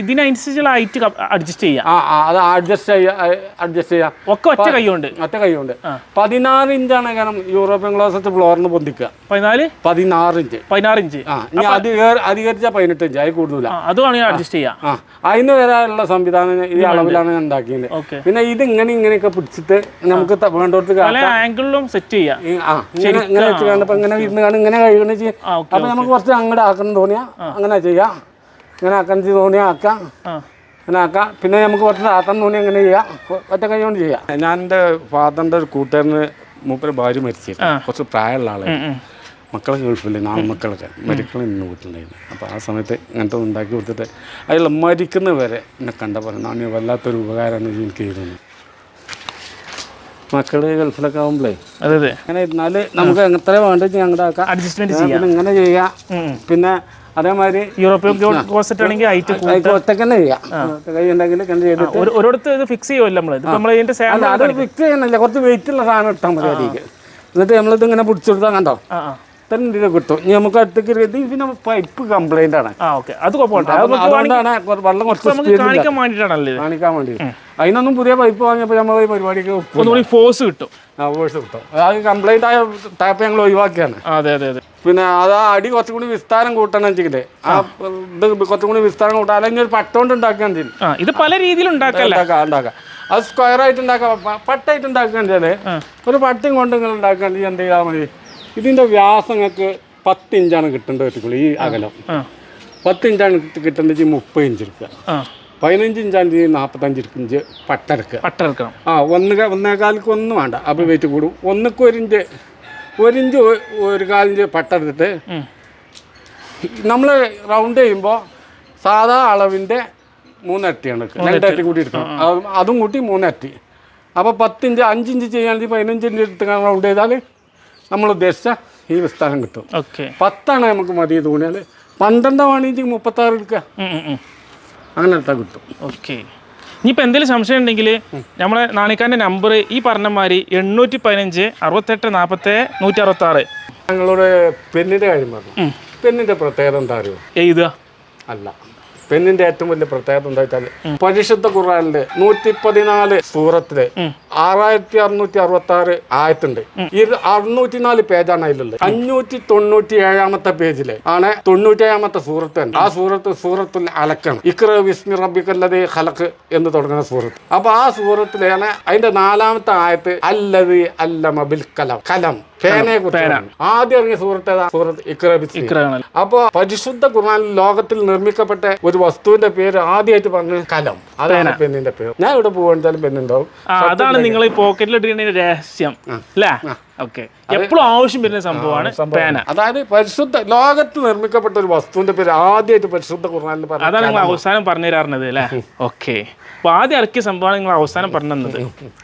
ഇതിനനുസരിച്ചുള്ള ഹൈറ്റ് അഡ്ജസ്റ്റ് ചെയ്യാം. അത് അഡ്ജസ്റ്റ് ചെയ്യാം അഡ്ജസ്റ്റ് ചെയ്യാം. ഒക്കെ ഒറ്റ കൈയുണ്ട് ഒറ്റ കൈയുണ്ട് പതിനാറ് ഇഞ്ചാണ് കാരണം യൂറോപ്യൻ ക്ലോസറ്റ് ഫ്ലോറിന് പൊന്തിക്കുക. പതിനാല്? പതിനാറ് ഇഞ്ച് പതിനാറ് ഇഞ്ച് ആ ഇനി അത് അധികരിച്ച പതിനെട്ട് ഇഞ്ച് അതിൽ കൂടുതല. അതിന് വരാനുള്ള സംവിധാനം ഈ അളവിലാണ് ഞാൻ ഉണ്ടാക്കിയത്. പിന്നെ ഇത് ഇങ്ങനെ ഇങ്ങനെയൊക്കെ പിടിച്ചിട്ട് നമുക്ക് വേണ്ടോടത്ത് പല ആംഗിളിലും സെറ്റ് ചെയ്യാം. ആ ഇങ്ങനെ ഇങ്ങനെ വെച്ച് കണ്ടപ്പോൾ ഇങ്ങനെ ഇരുന്ന് കാണും ഇങ്ങനെ കഴിയണ ചെയ്യാം. അപ്പൊ നമുക്ക് കുറച്ച് അങ്ങോട്ട് ആക്കണം തോന്നിയാ അങ്ങനെ ചെയ്യാം. ഇങ്ങനെ ആക്കാൻ തോന്നിയാ ആക്കാം. ആ. അങ്ങനെ ആക്കാം. പിന്നെ നമുക്ക് കുറച്ച് ആക്കാൻ തോന്നിയാ അങ്ങനെ ചെയ്യാം. ഒറ്റ കൈ കൊണ്ട് ചെയ്യാം. ഞാൻ എന്റെ ഫാദറിന്റെ ഒരു കൂട്ടുകാരന് മൂപ്പര് ഭാര്യ മരിച്ചിരുന്നു. കുറച്ച് പ്രായമുള്ള ആളെ ഉം, ഉം. മക്കളെ ഗൾഫില്ലേ നാല് മക്കളൊക്കെ മരിക്കൾ ഇന്ന് വീട്ടിലുണ്ടായിരുന്നു. അപ്പോൾ ആ സമയത്ത് ഇങ്ങനത്തെ ഉണ്ടാക്കി കൊടുത്തിട്ട് അതിൽ മരിക്കുന്ന വരെ എന്നെ കണ്ടപ്പോൾ നാണി വല്ലാത്തൊരു ഉപകാരമാണ് എനിക്ക് ചെയ്തത്. മക്കൾ ഗൾഫിലൊക്കെ ആകുമ്പോഴേ അതെ അതെ. അങ്ങനെ ഇരുന്നാൽ നമുക്ക് എത്ര വേണ്ടത് ഞങ്ങളുടെ ആക്കാം. അഡ്ജസ്റ്റ്മെന്റ് ചെയ്യാം. ഇങ്ങനെ ചെയ്യാം. പിന്നെ അതേമാതിരി യൂറോപ്യൻ കോസെറ്റ് ആണെങ്കിൽ ഹൈറ്റ് അതിക്ക് ചെയ്യാം. കൈ ഉണ്ടെങ്കിൽ ഇങ്ങനെ ചെയ്തിട്ട് ഒരിടത്ത് ഇത് ഫിക്സ് ചെയ്യുമല്ലോ നമ്മൾ നമ്മൾ ഇതിന്റെ അത് ഫിക്സ് കുറച്ച് വെയിറ്റ് ഉള്ള സാധനം ഇട്ടാൽ മതി എന്നിട്ട് നമ്മളിത് ഇങ്ങനെ പിടിച്ചെടുത്താൽ കണ്ടോ? ആ ആ ഇതിൽ കിട്ടും ഇനി നമുക്ക് അടുത്തേക്ക് ഇത് പിന്നെ പൈപ്പ് കംപ്ലൈന്റ് ആണ്. ആ ഓക്കെ അത് അതുകൊണ്ടാണ് വെള്ളം കുറച്ച് കാണിക്കാൻ വേണ്ടിയിട്ടാണല്ലോ? കാണിക്കാൻ വേണ്ടി അതിനൊന്നും പുതിയ പൈപ്പ് വാങ്ങിയപ്പോൾ നമ്മൾ ഈ പരിപാടിക്ക് ഫോഴ്സ് കിട്ടും. വോയിസ് കിട്ടും. അത് കംപ്ലൈന്റ് ആയ ടാപ്പ് ഞങ്ങൾ ഒഴിവാക്കിയാണ്. അതെ അതെ അതെ. പിന്നെ അത് അടി കുറച്ചും കൂടി വിസ്താരം കൂട്ടണം വെച്ചിട്ട് ആ ഇത് കുറച്ചും കൂടി വിസ്താരം കൂട്ടാൻ അല്ലെങ്കിൽ ഒരു പട്ടോണ്ട് ഉണ്ടാക്കാൻ ചെയ്യും ഇത് പല രീതിയിൽ ഉണ്ടാക്കാം ഉണ്ടാക്കാം. അത് സ്ക്വയർ ആയിട്ട് ഉണ്ടാക്കാം. പട്ടായിട്ട് ഉണ്ടാക്കാൻ ഒരു പട്ടയും കൊണ്ട് നിങ്ങൾ ഉണ്ടാക്കാൻ എന്ത് ചെയ്താൽ മതി? ഇതിന്റെ വ്യാസം നിങ്ങൾക്ക് പത്ത് ഇഞ്ചാണ് കിട്ടേണ്ടത് വെച്ചിട്ടുള്ളൂ ഈ അകലം. പത്ത് ഇഞ്ചാണ് കിട്ടേണ്ടത് മുപ്പത് ഇഞ്ച് എടുക്കുക പതിനഞ്ച് ഇഞ്ചാണ് നാൽപ്പത്തഞ്ച് ഇഞ്ച് പട്ടെടുക്കുക പട്ടെടുക്കണം ആ ഒന്ന് ഒന്നേകാലിക്ക് ഒന്നേ വേണ്ട അപ്പോൾ വെയിറ്റ് കൂടും. ഒന്നിക്ക് ഒരു ഇഞ്ച് ഒരു ഇഞ്ച് ഒരു കാലിഞ്ച് പട്ടെടുത്തിട്ട്. നമ്മൾ റൗണ്ട് ചെയ്യുമ്പോൾ സാധാ അളവിന്റെ മൂന്നരട്ടിയാണ് രണ്ടരട്ടി കൂടി എടുക്കണം. അതും- കൂട്ടി മൂന്നരട്ടി. അപ്പോൾ പത്തിഞ്ച് അഞ്ചിഞ്ച് ചെയ്യുകയാണെങ്കിൽ പതിനഞ്ചിഞ്ച് എടുത്ത് റൗണ്ട് ചെയ്താൽ നമ്മൾ ഉദ്ദേശിച്ച ഈ വിസ്താരം കിട്ടും. ഓക്കെ. പത്താണ് നമുക്ക് മതി തോന്നിയാൽ പന്ത്രണ്ടാണെങ്കിൽ മുപ്പത്താറ് എടുക്കുക അങ്ങനെ എടുത്താൽ കിട്ടും. ഓക്കെ. ഇനിയിപ്പോൾ എന്തെങ്കിലും സംശയം ഉണ്ടെങ്കിൽ നമ്മളെ നാണിക്കാന്റെ നമ്പർ ഈ പറഞ്ഞ മാതിരി എണ്ണൂറ്റി പതിനഞ്ച് അറുപത്തെട്ട് നാൽപ്പത്തേഴ് നൂറ്റി അറുപത്തി ആറ് ഞങ്ങളുടെ പെണ്ണിന്റെ കാര്യം പറഞ്ഞു. പെണ്ണിന്റെ പ്രത്യേകത എന്താ അറിയോ? എഴുതുക. അല്ല. പെണ്ണിന്റെ ഏറ്റവും വലിയ പ്രത്യേകത എന്താ വെച്ചാൽ പരിശുദ്ധ ഖുറാനിലെ നൂറ്റി പതിനാല് സൂറത്തിൽ ആറായിരത്തി അറുന്നൂറ്റി അറുപത്തി ആറ് ആയത്തുണ്ട്. ഇത് അറുന്നൂറ്റി നാല് പേജാണ് അതിലുള്ളത്. അഞ്ഞൂറ്റി തൊണ്ണൂറ്റി ഏഴാമത്തെ പേജിൽ ആണ് തൊണ്ണൂറ്റി ഏഴാമത്തെ സൂറത്ത് തന്നെ. ആ സൂറത്ത് സൂറത്തുൽ അലക്കണം. ഇക്ര വിസ്മി റബിക്കല്ലത് ഹലക്ക് എന്ന് തുടങ്ങുന്ന സൂറത്ത്. അപ്പൊ ആ സൂറത്തിലാണ് അതിന്റെ നാലാമത്തെ ആയത്ത് അല്ലത് അല്ലമ ബിൽ കലം. കലം. പേനയെ ആദ്യം ഇറങ്ങിയ സൂറത്ത് അപ്പൊ സൂറത്ത് പരിശുദ്ധ ഖുർആനിൽ ലോകത്തിൽ നിർമ്മിക്കപ്പെട്ട ഒരു വസ്തുവിന്റെ പേര് ആദ്യമായിട്ട് പറഞ്ഞ കലം. അതാണ് പെണ്ണിന്റെ പേര്. ഞാൻ ഇവിടെ പോകുകയാണെച്ചാലും പെണ്ണുണ്ടാവും. അതാണ് നിങ്ങൾ ഈ രഹസ്യം. അല്ലേ ഓക്കെ. എപ്പോഴും ആവശ്യം വരുന്ന സംഭവമാണ് പേന. അതായത് പരിശുദ്ധ ലോകത്ത് നിർമ്മിക്കപ്പെട്ട ഒരു വസ്തുവിന്റെ പേര് ആദ്യമായിട്ട് പരിശുദ്ധ ഖുർആനിൽ പറഞ്ഞു അതാണ് നിങ്ങൾ അവസാനം പറഞ്ഞു തരാറുണ്ട് അല്ലേ ഓക്കെ. അപ്പോൾ ആദ്യം ഇറക്കിയ സംഭവമാണ് നിങ്ങൾ അവസാനം പറഞ്ഞു തന്നത്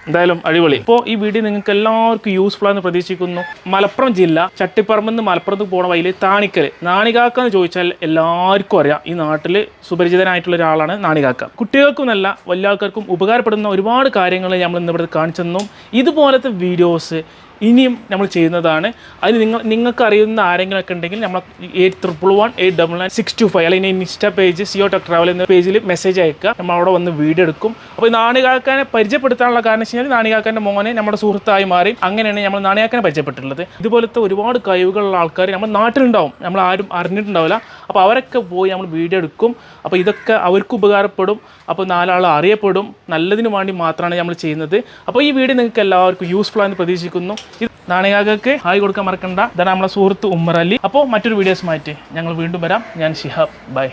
എന്തായാലും അടിപൊളി. ഇപ്പോൾ ഈ വീഡിയോ നിങ്ങൾക്ക് എല്ലാവർക്കും യൂസ്ഫുൾ ആണെന്ന് പ്രതീക്ഷിക്കുന്നു. മലപ്പുറം ജില്ല ചട്ടിപ്പറമ്പെന്ന് മലപ്പുറത്ത് പോണ വഴിയിൽ താണിക്കൽ നാണികാക്ക എന്ന് ചോദിച്ചാൽ എല്ലാവർക്കും അറിയാം. ഈ നാട്ടിൽ സുപരിചിതനായിട്ടുള്ള ഒരാളാണ് നാണികാക്ക. കുട്ടികൾക്കും നല്ല വലിയ ആൾക്കാർക്കും ഉപകാരപ്പെടുന്ന ഒരുപാട് കാര്യങ്ങൾ നമ്മൾ ഇന്നിവിടെ കാണിച്ചെന്നും ഇതുപോലത്തെ വീഡിയോസ് ഇനിയും നമ്മൾ ചെയ്യുന്നതാണ്. അതിന് നിങ്ങൾ നിങ്ങൾക്ക് അറിയുന്ന ആരെങ്കിലും ഒക്കെ ഉണ്ടെങ്കിൽ നമ്മൾ eight triple one eight double nine six two five അല്ലെങ്കിൽ ഇൻസ്റ്റാ പേജ് സിയോ ടെക് ട്രാവൽ എന്ന പേജിൽ മെസ്സേജ് അയക്കുക. നമ്മൾ അവിടെ വന്ന് വീഡിയോ എടുക്കും. അപ്പോൾ ഈ നാണികാക്കാനെ പരിചയപ്പെടുത്താനുള്ള കാരണം വെച്ച് കഴിഞ്ഞാൽ നാണികാക്കാന്റെ മോനെ നമ്മുടെ സുഹൃത്തായി മാറി. അങ്ങനെയാണ് നമ്മൾ നാണികാക്കാനെ പരിചയപ്പെട്ടിട്ടുള്ളത്. ഇതുപോലത്തെ ഒരുപാട് കഴിവുകളുള്ള ആൾക്കാർ നമ്മുടെ നാട്ടിലുണ്ടാവും. നമ്മൾ ആരും അറിഞ്ഞിട്ടുണ്ടാവില്ല. അപ്പോൾ അവരൊക്കെ പോയി നമ്മൾ വീഡിയോ എടുക്കും. അപ്പോൾ ഇതൊക്കെ അവർക്ക് ഉപകാരപ്പെടും. അപ്പോൾ നാലാൾ അറിയപ്പെടും. നല്ലതിന് വേണ്ടി മാത്രമാണ് നമ്മൾ ചെയ്യുന്നത്. അപ്പോൾ ഈ വീഡിയോ നിങ്ങൾക്ക് എല്ലാവർക്കും യൂസ്ഫുൾ ആണെന്ന് പ്രതീക്ഷിക്കുന്നു. ഇത് നാണയകൾക്ക് ഹായ് കൊടുക്കാൻ മറക്കണ്ട. ഇതാണ് നമ്മളെ സുഹൃത്ത് ഉമ്മർ അലി. അപ്പോൾ മറ്റൊരു വീഡിയോസ് മാറ്റി ഞങ്ങൾ വീണ്ടും വരാം. ഞാൻ ഷിഹാബ്. ബൈ